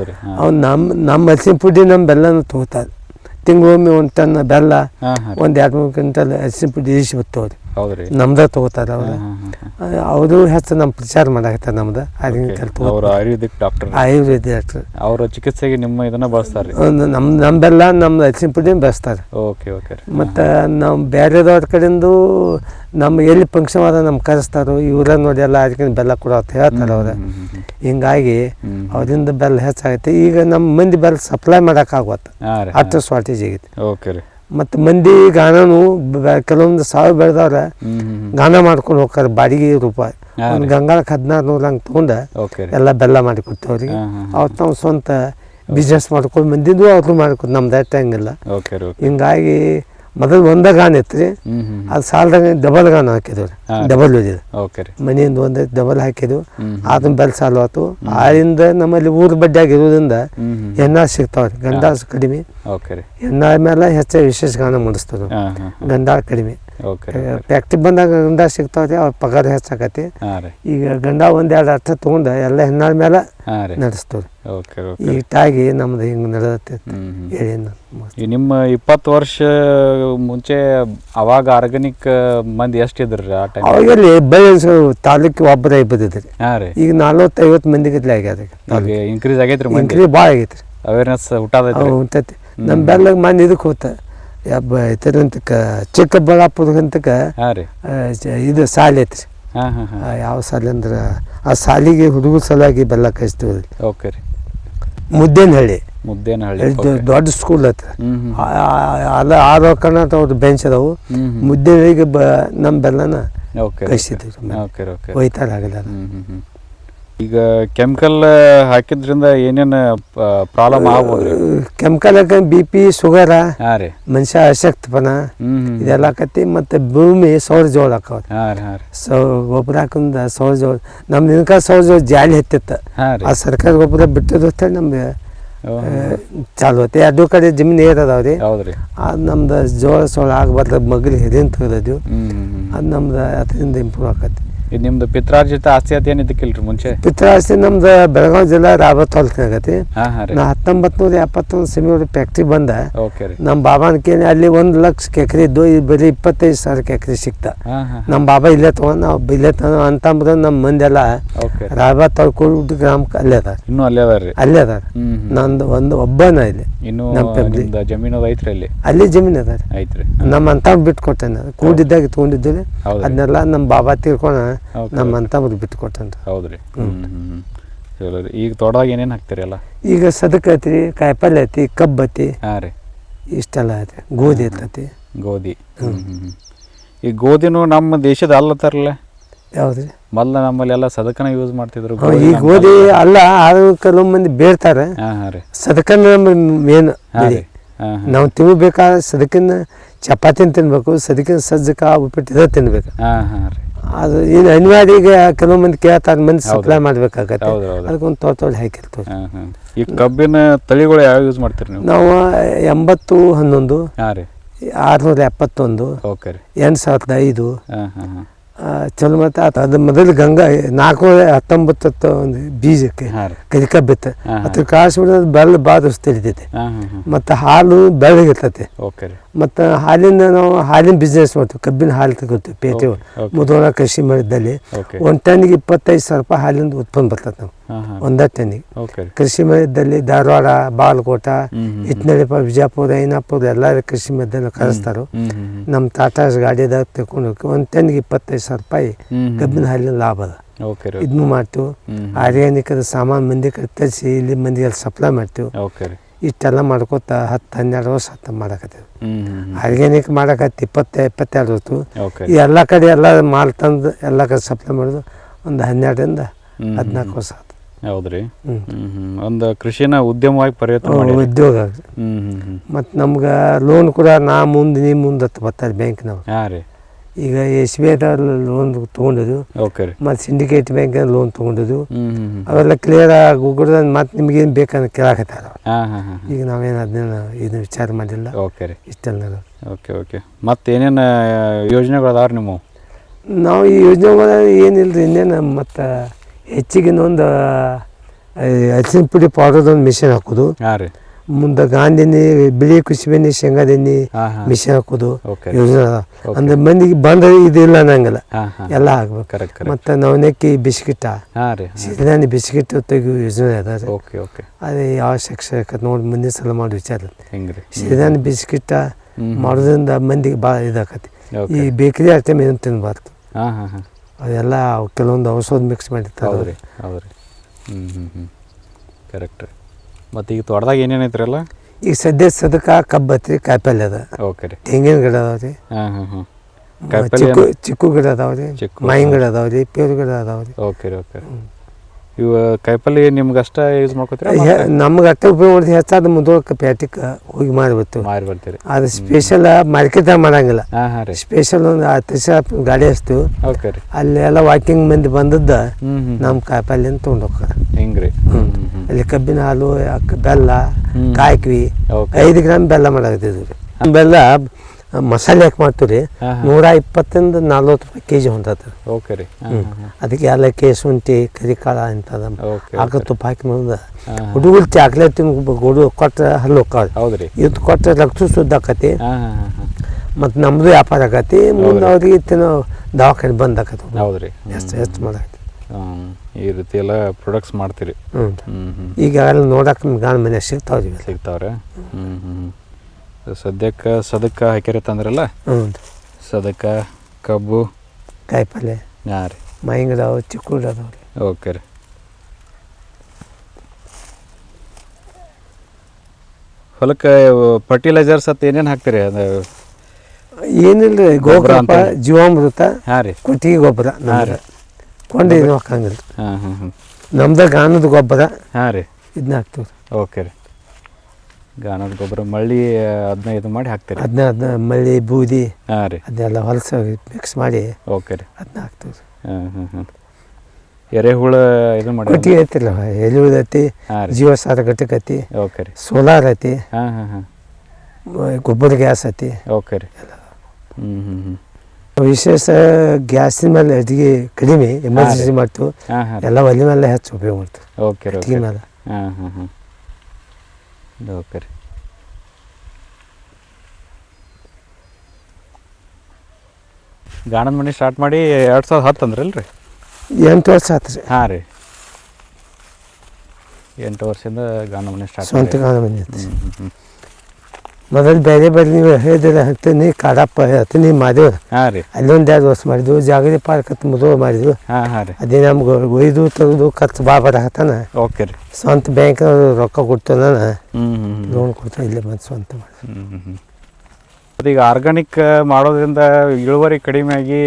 ರೀ ಹಾಂ. ಅವ್ನು ನಮ್ಮ ನಮ್ಮ ಹಸಿನ ಪುಡಿ ನಮ್ಮ ಬೆಲ್ಲನ ತಗೋತಾರೆ ತಿಂಗಳೊಮ್ಮೆ ಒಂದು ಟನ್ ಬೆಲ್ಲ ಒಂದು ಎರಡು ಮೂರು ಕ್ವಿಂಟಲ್ ಹಸಿನ ಪುಡಿ ಇಳಿಸಿ ಬರ್ತಾವ್ರಿ ನಮ್ದ ತೊಗೋತಾರೆ ಅವ್ರು. ಅವರು ಹೆಚ್ಚು ನಮ್ಮ ಪ್ರಚಾರ ಮಾಡಾಕತ್ತ ನಮ್ದು. Ayurvedic doctor ayurvedic doctor Ayurveda doctor ಅವರ ಚಿಕಿತ್ಸೆಗೆ ನಿಮ್ಮ ಇದನ್ನ ಬಳಸ್ತಾರೆ ನಮ್ಮ ಬೆಲ್ಲ ನಮ್ಮ ಹಲಸಿನ ಪುಡಿ ಬೆಳೆಸ್ತಾರೆ. ಓಕೆ ಓಕೆ ಮತ್ತು ನಾವು ಬೇರೆದವ್ರ ಕಡೆಯಿಂದ ನಮ್ಮ ಎಲ್ಲಿ ಫಂಕ್ಷನ್ ಆದ ನಮ್ಮ ಕರೆಸ್ತಾರೋ ಇವರ ನೋಡಿ ಎಲ್ಲ ಅದಕ್ಕೆ ಬೆಲ್ಲ ಕೊಡೋ ಅಂತ ಹೇಳ್ತಾರೆ ಅವ್ರು. ಹಿಂಗಾಗಿ ಅವರಿಂದ ಬೆಲ್ಲ ಹೆಚ್ಚಾಗತ್ತೆ ಈಗ ನಮ್ಮ ಮಂದಿ ಬೆಲ್ಲ ಸಪ್ಲೈ ಮಾಡೋಕ್ಕಾಗತ್ತೆ ಅಷ್ಟು ಶಾರ್ಟೇಜ್ ಆಗೈತೆ. ಓಕೆ ರೀ. ಮತ್ತು ಮಂದಿ ಗಾನನು ಕೆಲವೊಂದು ಸಾವಿರ ಬೆಳೆದವ್ರೆ ಗಾನ ಮಾಡ್ಕೊಂಡು ಹೋಗ್ತಾರೆ ಬಾಡಿಗೆ ರೂಪಾಯಿ ಒಂದು ಗಂಗಾಳಕ್ಕೆ ಹದಿನಾರು ನೂರು ಹಂಗೆ ತೊಗೊಂಡು ಎಲ್ಲ ಬೆಲ್ಲ ಮಾಡಿ ಕೊಡ್ತೇವ್ರಿ ಅವ್ರು ನಾವು ಸ್ವಂತ ಬಿಸ್ನೆಸ್ ಮಾಡ್ಕೊಂಡು ಮಂದಿದ್ದು ಅವ್ರು ಮಾಡ್ಕೊಂಡು ನಮ್ದು ಹಂಗಿಲ್ಲ. ಹಿಂಗಾಗಿ ಮೊದಲು ಒಂದೇ ಗಾನ ಇತ್ತು ರೀ ಅದು ಸಾಲದಾಗ ಡಬಲ್ ಗಾನ ಹಾಕಿದ್ವಿ ರೀ. ಡಬಲ್ ರೀ. ಮನೆಯಿಂದ ಒಂದು ಡಬಲ್ ಹಾಕಿದ್ವು. ಅದನ್ನ ಬೆಲ್ ಸಾಲು ಆತು. ಆರಿಂದ ನಮ್ಮಲ್ಲಿ ಊರು ಬಡ್ಡಿ ಆಗಿರೋದ್ರಿಂದ ಎನ್ನ ಸಿಗ್ತಾವ್ರಿ. ಗಂಡ ಕಡಿಮೆ. ಹೆಣ್ಣಾಳ ಮೇಲೆ ಹೆಚ್ಚು ವಿಶೇಷ ಗಾನ ಮಾಡಿಸ್ತೇವೆ ಗಂಡ ಕಡಿಮೆ. ಫ್ಯಾಕ್ಟ್ರಿ ಬಂದಾಗ ಗಂಡ ಸಿಗ್ತಾವ್ರಿ ಅವ್ರ ಪಗಾರ ಹೆಚ್ಚಾಕತಿ ಈಗ ಗಂಡ ಒಂದೆರಡು ಅರ್ಥ ತೊಗೊಂಡು ಎಲ್ಲ ಹೆಣ್ಣಾದ ಮೇಲೆ ನಡೆಸ್ತೇವ್ರಿ. Okay okay. ಈಟಾಗಿ ನಮ್ದು ಹಿಂಗೆ ನಡೆದತ್ತೆ ಹೇಳಿ ನಿಮ್ಮ ಇಪ್ಪತ್ತು ವರ್ಷ ಮುಂಚೆ ಅವಾಗ ಆರ್ಗಾನಿಕ್ ಮಂದಿ ಎಷ್ಟಿದ್ರಿ ಆ ಟೈಮ್ ಅವಾಗಲ್ಲಿ ಬಯಲು ತಾಲೂಕು ಒಬ್ಬರೇ ಇಬ್ಬದಿದ್ರಿ ಹಾಂ ರೀ. ಈಗ ನಲ್ವತ್ತೈವತ್ತು ಮಂದಿ ಗದ್ಲೆ ಆಗ್ಯದ ಈಗ ಇನ್ಕ್ರೀಸ್ ಆಗೈತ್ರಿ ಇನ್ಕ್ರೀಸ್ ಭಾಳ ಆಗೈತ್ರಿ ಅವೇರ್ನೆಸ್ ಉಂಟತಿ. ನಮ್ಮ ಬೆಲ್ಲಾಗ ಮನೆ ಇದಕ್ಕೆ ಹೋತ ಯಬ್ಬ ಇದರಂತಕ್ಕ ಚಿಕ್ಕಬಳ್ಳಾಪುರಗಂತಕ್ಕ ಹಾಂ ರೀ. ಇದು ಸಾಲಿ ಐತ್ರಿ. ಹಾಂ ಹಾಂ ಹಾಂ. ಆ, ಯಾವ ಸಾಲಿ ಅಂದ್ರೆ ಆ ಸಾಲಿಗೆ ಹುಡುಗರ ಸಲಾಗಿ ಬೆಲ್ಲ ಕಳಿಸ್ತೀವಿ ಓಕೆ ರೀ. ಮುದ್ದೇನಹಳ್ಳಿ. ಮುದ್ದೇನಹಳ್ಳಿ ಇದು ದೊಡ್ಡ ಸ್ಕೂಲ್ ಆ- ಆ- ಅಲ್ಲ ಆರು ಕರ್ನಾಟಕ ಅವ್ರದ್ದು ಬೆಂಚ್ ಅದಾವು. ಮುದ್ದೇನಹಳ್ಳಿಗೆ ಬ ನಮ್ಮ ಬೆಲ್ಲನ ಓಕೆ ಕಳಿಸಿದ್ವಿ ಓಕೆ ಓಕೆ ಒಯ್ತಾರೆ ಆಗಲ್ಲ ಈಗ ಕೆಮಿಕಲ್ ಹಾಕಿದ್ರಿಂದ ಏನೇನು ಪ್ರಾಬ್ಲಮ್ ಆಗ್ಬೋದು chemical chemical B P sugar ರೀ. ಮನುಷ್ಯ ಅಶಕ್ತಪನ ಇದೆಲ್ಲ ಆಕತಿ ಮತ್ತು ಭೂಮಿ ಸೌರ ಜೋಳ ಹಾಕವ್ರಿ. ಸೌ ಗೊಬ್ಬರ ಹಾಕಂದ ಸೌರ ಜೋಳ ನಮ್ಮ ದಿನಕ ಸೌರ ಜೋಳ ಜಾಲಿ ಹತ್ತಿತ್ತು. ಆ ಸರ್ಕಾರ ಗೊಬ್ಬರ ಬಿಟ್ಟದ್ದು ಅಂತೇಳಿ ನಮ್ಗೆ ಚಾಲು ಐತಿ ಎರಡು ಕಡೆ ಜಮೀನು ಏರ್ ಅದಾವ ರೀ. ಹೌದು ಅದು ನಮ್ದು ಜೋಳ ಸೋಳ ಆಗಬಾರ್ದು ಮಗ್ಲಿ ಹಿರಿಯನ್ ಹ್ಞೂ ಅದು. ನಮ್ದು ಅದರಿಂದ ಇಂಪ್ರೂವ್ ಆಕತಿ ಇದು ನಿಮ್ದು ಪಿತ್ರಾರ್ಜಿತ ಆಸ್ತಿ ಅಂತ ಏನು ಇದಕ್ಕಿಲ್ರಿ ಮುಂಚೆ? ಪಿತ್ರಾಸ್ತಿ ನಮ್ದು ಬೆಳಗಾವಿ ಜಿಲ್ಲಾ ರಾಬತ್ ಹೊಲ್ತಿನಾಗತಿ ಹಾಂ ಹಾಂ ರೀ. ನಾ ಹತ್ತೊಂಬತ್ ನೂರ ಎಪ್ಪತ್ತೊಂದು ಸಿಮಿಯವ್ರ ಫ್ಯಾಕ್ಟ್ರಿ ಬಂದ. ಓಕೆ ರೀ. ನಮ್ಮ ಬಾಬಾನ ಕೇಳಿ ಅಲ್ಲಿ ಒಂದು ಲಕ್ಷ ಕೆಕ್ರಿ ಇದ್ದು ಬರೀ ಇಪ್ಪತ್ತೈದು ಸಾವಿರ ಕೆಕ್ರಿ ಸಿಕ್ತ. ಹಾಂ ಹಾಂ ನಮ್ಮ ಬಾಬಾ ಇಲ್ಲೇ ತೊಗೊಂಡು ನಾವು ಇಲ್ಲೇ ತಗೊಂಡ್ ಅಂತಂದ್ರೆ ನಮ್ಮ ಮಂದೆಲ್ಲ ಓಕೆ ರಾಬತ್ ಹೊಲ್ಕೊಂಡ್ ಗ್ರಾಮಕ್ಕೆ ಅಲ್ಲೇ ಅದಾರ. ಇನ್ನು ಅಲ್ಲೇ ಅದಾರ ರೀ? ಅಲ್ಲೇ ಹ್ಞೂ ಹ್ಞೂ ನಂದು ಒಂದು ಒಬ್ಬನ ಇಲ್ಲಿ. ಇನ್ನೂ ನಮ್ಮ family. ನಿಮ್ದು ಜಮೀನು ಅದು ಐತ್ರಿ ಅಲ್ಲಿ? ಅಲ್ಲಿ ಜಮೀನು ಅದಾರ. ಐತ್ರಿ. ನಮ್ಮ ಅಂತ ಬಿಟ್ಟು ಕೊಟ್ಟೇನೆ ಕೂಡಿದ್ದಾಗ ತೊಗೊಂಡಿದ್ದು ಅದನ್ನೆಲ್ಲ ನಮ್ಮ ಬಾಬಾ ತೀರ್ಕೊಂಡ ನಮ್ಮ ಅಂತ ಬಿಟ್ಟು ಕೊಟ್ಟಂತ ಹೌದ್ರಿ. ಹ್ಞೂ ಚಲೋ ರೀ ಈಗ ತೋಟದಾಗ ಏನೇನು ಹಾಕ್ತೀರಿ ಅಲ್ಲ ಈಗ ಸದಕ ಐತಿ ಕಾಯಿಪಲ್ಲೆ ಐತಿ ಕಬ್ಬು ಐತಿ ಹಾಂ ರೀ. ಇಷ್ಟೆಲ್ಲ ಐತಿ ಗೋಧಿ ಐತಿ ಗೋಧಿ. ಈ ಗೋಧಿನೂ ನಮ್ಮ ದೇಶದ ಅಲ್ಲತ್ತಾರಲ್ಲ ಯಾವ್ದು ಮೊದಲು ನಮ್ಮಲ್ಲಿ ಎಲ್ಲ ಸದಕನ ಯೂಸ್ ಮಾಡ್ತಿದ್ರು ಈ ಗೋಧಿ ಅಲ್ಲ ಆದ್ರೂ ಕೆಲವು ಮಂದಿ ಬೇರ್ತಾರೆ. ಹಾಂ ಹಾಂ ರೀ. ಸದಕನ ಮೇನ್ ನಾವು ತಿನ್ಬೇಕಾದ್ರೆ ಸದಕಿನ ಚಪಾತಿನ ತಿನ್ಬೇಕು ಸದಕಿನ ಸಜ್ಜಕ ಉಪ್ಪಿಟ್ಟು ಇದ ತಿನ್ಬೇಕು. ಹಾಂ ಹಾಂ ರೀ. ಅದು ಇನ್ನು ಅನಿವಾರ್ಯ ಈಗ ಕೆಲವು ಮಂದಿ ಕೇಳ್ತಾರೆ ಮಂದಿ ಸಪ್ಲೈ ಮಾಡ್ಬೇಕಾಗತ್ತೆ. ಅದಕ್ಕೊಂದು ತೋಟ ತೋಟ ಹಾಕಿರ್ತೀವಿ ಈ ಕಬ್ಬಿನ ತಳಿಗಳು ಯಾವ ಯೂಸ್ ಮಾಡ್ತೀರಿ ನೀವು? ನಾವು ಎಂಬತ್ತು ಹನ್ನೊಂದು ಆರುನೂರ ಎಪ್ಪತ್ತೊಂದು ಎಂಟು ಸಾವಿರದ ಐದು ಚಲೋ ಮತ್ತು ಆತ ಅದು ಮೊದಲು ಗಂಗಾ ನಾಲ್ಕು ಹತ್ತೊಂಬತ್ತು ಒಂದು ಬೀಜಕ್ಕೆ ಕಲಿಕ ಬಿತ್ತ. ಅದ್ರ ಕಾಸು ಬಿಡೋದು ಬೆಲ್ಲ ಭಾಳ ತಿಳಿತೈತೆ ಹಾಂ ಮತ್ತು ಹಾಲು ಬೆಳ್ಳಗಿರ್ತೈತೆ ಮತ್ತು ಹಾಲಿಂದ ನಾವು ಹಾಲಿನ ಬಿಸ್ನೆಸ್ ಮಾಡ್ತೀವಿ ಕಬ್ಬಿನ ಹಾಲು ತಗೋತೀವಿ ಪೇಟೆ ಮುದೋಣ. ಮುದೋಳ ಕೃಷಿ ಮಾಡಿದ್ದಲ್ಲಿ. ಒಂದು ಟನ್ನಿಗೆ ಇಪ್ಪತ್ತೈದು ಸಾವಿರ ರೂಪಾಯಿ ಹಾಲಿಂದ ಉತ್ಪನ್ನ ಬರ್ತದೆ ನಾವು ಹಾಂ ಹಾಂ. ಒಂದೇ ಟನ್ನಿಗೆ ಓಕೆ ಕೃಷಿ ಮಧ್ಯದಲ್ಲಿ ಧಾರವಾಡ ಬಾಲ್ಕೋಟ ಇತ್ನಳಿಪ ವಿಜಯಪುರ ಐನಾಪುರ ಎಲ್ಲ ಕೃಷಿ ಮಧ್ಯದಲ್ಲಿ ಕಳಿಸ್ತಾರೆ ನಮ್ಮ ಟಾಟಾಸ್ ಗಾಡಿದಾಗ ತಗೊಂಡು ಒಂದು ಟನ್ನಿಗೆ ಇಪ್ಪತ್ತೈದು ಸಾವಿರ ರೂಪಾಯಿ ಕಬ್ಬಿನ ಹಾಲಿನ ಲಾಭ ಅದ. ಇದನ್ನು ಮಾಡ್ತೀವಿ ಆರ್ಯಾನಿಕದ ಸಾಮಾನು ಮಂದಿ ತರಿಸಿ ಇಲ್ಲಿ ಮಂದಿಗೆ ಸಪ್ಲೈ ಮಾಡ್ತೀವಿ ಇಷ್ಟೆಲ್ಲ ಮಾಡ್ಕೋತ ಹತ್ತು ಹನ್ನೆರಡು ವರ್ಷ ಹತ್ತು ಮಾಡಕತ್ತೀವಿ ಆರ್ಗ್ಯಾನಿಕ್ ಮಾಡಕತ್ತಿ ಇಪ್ಪತ್ತ ಇಪ್ಪತ್ತೆರಡು ಹೊತ್ತು. ಎಲ್ಲ ಕಡೆ ಎಲ್ಲ ಮಾಲ್ ತಂದು ಎಲ್ಲ ಕಡೆ ಸಪ್ಲೈ ಮಾಡೋದು ಒಂದು ಹನ್ನೆರಡರಿಂದ ಹದಿನಾಲ್ಕು ವರ್ಷ ಹೌದ್ರಿ? ಒಂದು ಕೃಷಿನ ಉದ್ಯಮವಾಗಿ ಪರಿವರ್ತನೆ ಮಾಡಿ ಉದ್ಯೋಗ. ಮತ್ತು ನಮ್ಗೆ ಲೋನ್ ಕೂಡ ನಾ ಮುಂದೆ ನೀ ಮುಂದೆ ಬರ್ತಾರೆ ಬ್ಯಾಂಕ್ನವ್ರು ಹಾಂ ರೀ. ಈಗ ಎಸ್ ಬಿ ಐ ಲೋನ್ ತೊಗೊಂಡಿದ್ದು ಓಕೆ ರೀ. ಮತ್ತು ಸಿಂಡಿಕೇಟ್ ಬ್ಯಾಂಕ್ ಲೋನ್ ಹ್ಞೂ ಅವೆಲ್ಲ ಕ್ಲಿಯರ್ ಆಗಿ ಮತ್ತು ನಿಮ್ಗೇನು ಬೇಕಂತ ಕೇಳಾಕತ್ತಾರ ಈಗ ನಾವೇನು ಅದನ್ನ ಇದು ವಿಚಾರ ಮಾಡಿಲ್ಲ. ಓಕೆ ರೀ. ಇಷ್ಟೆಲ್ಲ ಓಕೆ ಓಕೆ ಮತ್ತೆ ಏನೇನು ಯೋಜನೆಗಳು ಅದಾವ ನಿಮ್ಮ ನಾವು ಈ ಯೋಜನೆ ಒಳಗೆ ಏನಿಲ್ಲ ರೀ ಇನ್ನೇನು ಮತ್ತು ಹೆಚ್ಚಿಗಿನ ಒಂದು ಹಸಿನ ಪುಡಿ ಪೌಡರ್ದೊಂದು ಮಿಷನ್ ಹಾಕೋದು. ರೀ. ಮುಂದೆ ಗಾಂಧಿನಿ ಬಿಳಿ ಕುಸುಬೆಣ್ಣೆ ಶೇಂಗಾದೆಣ್ಣೆ ಮಿಷಿನ್ ಹಾಕೋದು. ಯೋಜನೆ. ಅಂದ್ರೆ ಮಂದಿಗೆ ಬಂದ್ರೆ ಇದಿಲ್ಲ ಅನ್ನಂಗಿಲ್ಲ. ಎಲ್ಲ ಆಗ್ಬೇಕು. ಮತ್ತೆ ನವನಕ್ಕಿ ಬಿಸ್ಕಿಟ. ಸಿರಿಧಾನ್ಯ ಬಿಸ್ಕಿಟ್ ತೆಗಿಯೋ ಯೋಜನೆ ಅದ ರೀ. ಓಕೆ ಓಕೆ ಅದೇ ಯಾವ ಶಿಕ್ಷಕ ನೋಡಿ ಮುಂದಿನ ಸಲ ಮಾಡಿ ವಿಚಾರ ಸಿರಿಧಾನ್ಯ ಬಿಸ್ಕಿಟ. ಮಾಡೋದ್ರಿಂದ ಮಂದಿಗೆ ಭಾಳ ಇದಾಕತಿ. ಈ ಬೇಕರಿ ಐಟಮ್ ಏನು ಹಾಂ. ಅದೆಲ್ಲ ಕೆಲವೊಂದು ಔಷಧ ಮಿಕ್ಸ್ ಮಾಡಿರ್ತಾರೆ ಹೌದು ರೀ ಹೌದು ರೀ ಹ್ಞೂ ಹ್ಞೂ ಹ್ಞೂ ಕರೆಕ್ಟ್ ರೀ ಮತ್ತು ಈಗ ತೋಟದಾಗ ಏನೇನು ಐತ್ರಲ್ಲ ಈಗ ಸದ್ಯ ಸದಕ ಕಬ್ಬು ಐತ್ರಿ ಕಾಯಿಪಲ್ಲೆ ಅದ. ಓಕೆ ರೀ. ತೆಂಗಿನ ಗಿಡ ಅದಾವ ರೀ ಹಾಂ ಹಾಂ. ಹಾಂ ಚಿಕ್ಕು ಚಿಕ್ಕು ಗಿಡ ಅದಾವ ರೀ ಚಿಕ್ಕು, ಮಾವಿನ ಗಿಡ ಅದಾವ ರೀ ಪೇರು ಗಿಡ ಅದಾವ ರೀ ಓಕೆ ರೀ. ಓಕೆ ಇವು ಕಾಯಿಪಲ್ಲೆ ನಿಮ್ಗೆ ಅಷ್ಟೇ ಯೂಸ್ ಮಾಡ್ಕೋತೀರಾ ನಮ್ಗೆ ಅಕ್ಕ ಉಪಯೋಗ ಮಾಡಿದ್ರೆ ಹೆಚ್ಚಾದ ಮುಂದೋಳಕ್ಕೆ ಪ್ಯಾಟಿಗೆ ಹೋಗಿ ಮಾರಿಬಿಡ್ತು ಮಾರಿ ಬರ್ತೀರಿ. ಅದು ಸ್ಪೆಷಲ್ ಮಾರ್ಕೆಟ್ ಮಾಡಂಗಿಲ್ಲ. ಸ್ಪೆಷಲ್ ಒಂದು ಹತ್ತು ಗಾಡಿ ಹಚ್ತೀವಿ. ಓಕೆ ರೀ. ಅಲ್ಲಿ ಎಲ್ಲ ವಾಕಿಂಗ್ ಮಂದಿ ಬಂದದ್ದು ನಮ್ಮ ಕಾಯಿಪಲ್ಲೆ ತೊಗೊಂಡು ಹೋಗ್ತಾರೆ. ಹಿಂಗೆ ರೀ? ಅಲ್ಲಿ ಕಬ್ಬಿನ ಹಾಲು ಬೆಲ್ಲ. ಕಾಯ್ಕಿವಿ ಐದು ಗ್ರಾಮ್ ಬೆಲ್ಲ ಮಾಡಾಕತ್ತಿದ್ವಿ. ಬೆಲ್ಲ ಮಸಾಲೆ ಹಾಕಿ ಮಾಡ್ತೀವಿ ರೀ ನೂರ ಇಪ್ಪತ್ತಿಂದ ನಲ್ವತ್ತು ರೂಪಾಯಿ ಕೆ ಜಿ ಹೊಂದತ್ತೆ ಓಕೆ ರೀ. ಅದಕ್ಕೆ ಏಲಕ್ಕಿ ಶುಂಠಿ ಕರಿಕಾಳ ಇಂಥದ್ದು ಓಕೆ ಹಾಕ ತುಪ್ಪ ಹಾಕಿ ಮುಂದೆ. ಹುಡುಗರು ಚಾಕ್ಲೇಟ್ ತಿನ್ಬೇಕು ಹುಡುಗ ಕೊಟ್ಟರೆ ಹಲ್ಲು ಹೋಗ್ತಾವೆ ಹೌದು ರೀ. ಇದು ಕೊಟ್ಟರೆ ರಕ್ತ ಶುದ್ಧ ಆಕತಿ. ಮತ್ತು ನಮ್ಮದು ವ್ಯಾಪಾರ ಆಕತಿ. ಮುಂದೆ ಅವ್ರಿಗೆ ತಿನ್ನೋ ದವಾಖಾನೆ ಬಂದ್ ಆಕತಿ ಹೌದು ರೀ. ಎಷ್ಟು ಎಷ್ಟು ಮಾಡಾಕತಿ ಈ ರೀತಿ ಎಲ್ಲ ಪ್ರೊಡಕ್ಟ್ಸ್ ಮಾಡ್ತೀರಿ. ಈಗ ನೋಡಕ್ಕೆ ಗಾಣ ಮನೆ ಸಿಗ್ತಾವ್ರಿ? ಸಿಗ್ತಾವ್ರೆ ಹ್ಞೂ ಹ್ಞೂ ಸದ್ಯಕ್ಕೆ ಸದಕ್ಕೆ ಹಾಕಿರತ್ತಂದ್ರಲ್ಲ ಹ್ಞೂ ಸದಕ್ಕೆ ಕಬ್ಬು? ಕಾಯಿಪಲ್ಲೆ. ಹಾಂ ರೀ. ಮಾವಿನ ಗಿಡ ಅದಾವ ರೀ. ಓಕೆ ರೀ. ಹೊಲಕ್ಕೆ ಫರ್ಟಿಲೈಸರ್ಸ್ ಅಂತ ಏನೇನು ಹಾಕ್ತೀರಿ? ಅದು ಏನಿಲ್ಲ ರೀ ಗೊಬ್ಬರ ಅಂತ ಜೀವಾಮೃತ ಹಾಂ ರೀ. ಕೊಟ್ಟಿಗೆ ಗೊಬ್ಬರ ಹಾಂ ರೀ. ಕೊಂಡು ಏನು ಹಾಕಂಗಿಲ್ಲ ಹಾಂ ಹಾಂ ಹಾಂ. ನಮ್ದು ಗಾಣದ ಗೊಬ್ಬರ ಹಾಂ ರೀ. ಇದನ್ನ ಹಾಕ್ತೀವಿ ಓಕೆ ರೀ. ಗಾಣದ ಗೊಬ್ಬರ ಮಳ್ಳಿ ಅದನ್ನ ಇದು ಮಾಡಿ ಹಾಕ್ತೀರಿ. ಅದನ್ನ ಅದನ್ನ ಮಳ್ಳಿ ಬೂದಿ ಹಾಂ ರೀ. ಅದನ್ನೆಲ್ಲ ಹೊಲಸ ಮಿಕ್ಸ್ ಮಾಡಿ ಓಕೆ ರೀ. ಅದನ್ನ ಹಾಕ್ತೀವಿ. ಹಾಂ ಹಾಂ ಹಾಂ. ಎರೆಹುಳ ಇದು ಮಾಡಿ ಕೊಟ್ಟಿಗೆ ಐತಿಲ್ಲ ಎಲೆಹುಳ ರೀ. ಜೀವಸಾರ ಘಟಕ ಐತಿ ಓಕೆ ರೀ. ಸೋಲಾರ್ ಐತಿ ಹಾಂ ಹಾಂ ಹಾಂ. ಗೊಬ್ಬರ ಗ್ಯಾಸ್ ಐತಿ. ಓಕೆ ರೀ. ಹ್ಞೂ ಹ್ಞೂ ಹ್ಞೂ ವಿಶೇಷ ಗ್ಯಾಸಿನ ಮೇಲೆ ಅಡಿಗೆ ಕಡಿಮೆ ಎಮರ್ಜೆನ್ಸಿ ಮಾಡ್ತು ಎಲ್ಲ ಒಲೆ ಮೇಲೆ ಹೆಚ್ಚು ಉಪಯೋಗ ಮಾಡ್ತು ಓಕೆ ಅಡಿಗೆ ಮೇಲೆ. ಹಾಂ ಹಾಂ ಹಾಂ. ಓಕೆ ರೀ ಗಾಣದ ಮನೆ ಸ್ಟಾರ್ಟ್ ಮಾಡಿ ಎರಡು ಸಾವಿರದ ಹತ್ತು ಅಂದ್ರಲ್ಲ ರೀ ಎಂಟು ವರ್ಷ ಆತು ರೀ. ಹಾಂ ರೀ. ಎಂಟು ವರ್ಷದಿಂದ ಗಾಣದ ಮನೆ ಸ್ಟಾರ್ಟ್ ಸ್ವಂತ ಗಾಣ ಮನೆ ಐತಿ ಮೊದಲು ಬೇರೆ ಬೇರೆ ನೀವು ಹೇಳಿದ್ರೆ ಹಾಕ್ತೀನಿ ಕಾಡಪ್ಪ ಹೇಳ್ತೀನಿ ಮಾಡಿದ್ರು ಅಲ್ಲೊಂದು ಎರಡು ವರ್ಷ ಮಾಡಿದ್ವು ಜಾಗರಿ ಪಾರ್ಕ್ ಹತ್ತು ಮದುವೆ ಮಾಡಿದ್ವು. ಅದೇ ನಮ್ಗೆ ಒಯ್ದು ತೆಗೆದು ಖರ್ಚು ಭಾಳ ಬರಕತ್ತಾನ ಓಕೆ ರೀ. ಸ್ವಂತ ಬ್ಯಾಂಕ್ ರೊಕ್ಕ ಕೊಡ್ತಾನ. ನಾನು ಲೋನ್ ಕೊಡ್ತಾನೆ ಇಲ್ಲೇ ಬಂದು ಸ್ವಂತ ಮಾಡಿ. ಈಗ ಆರ್ಗಾನಿಕ್ ಮಾಡೋದ್ರಿಂದ ಇಳುವರಿ ಕಡಿಮೆ ಆಗಿ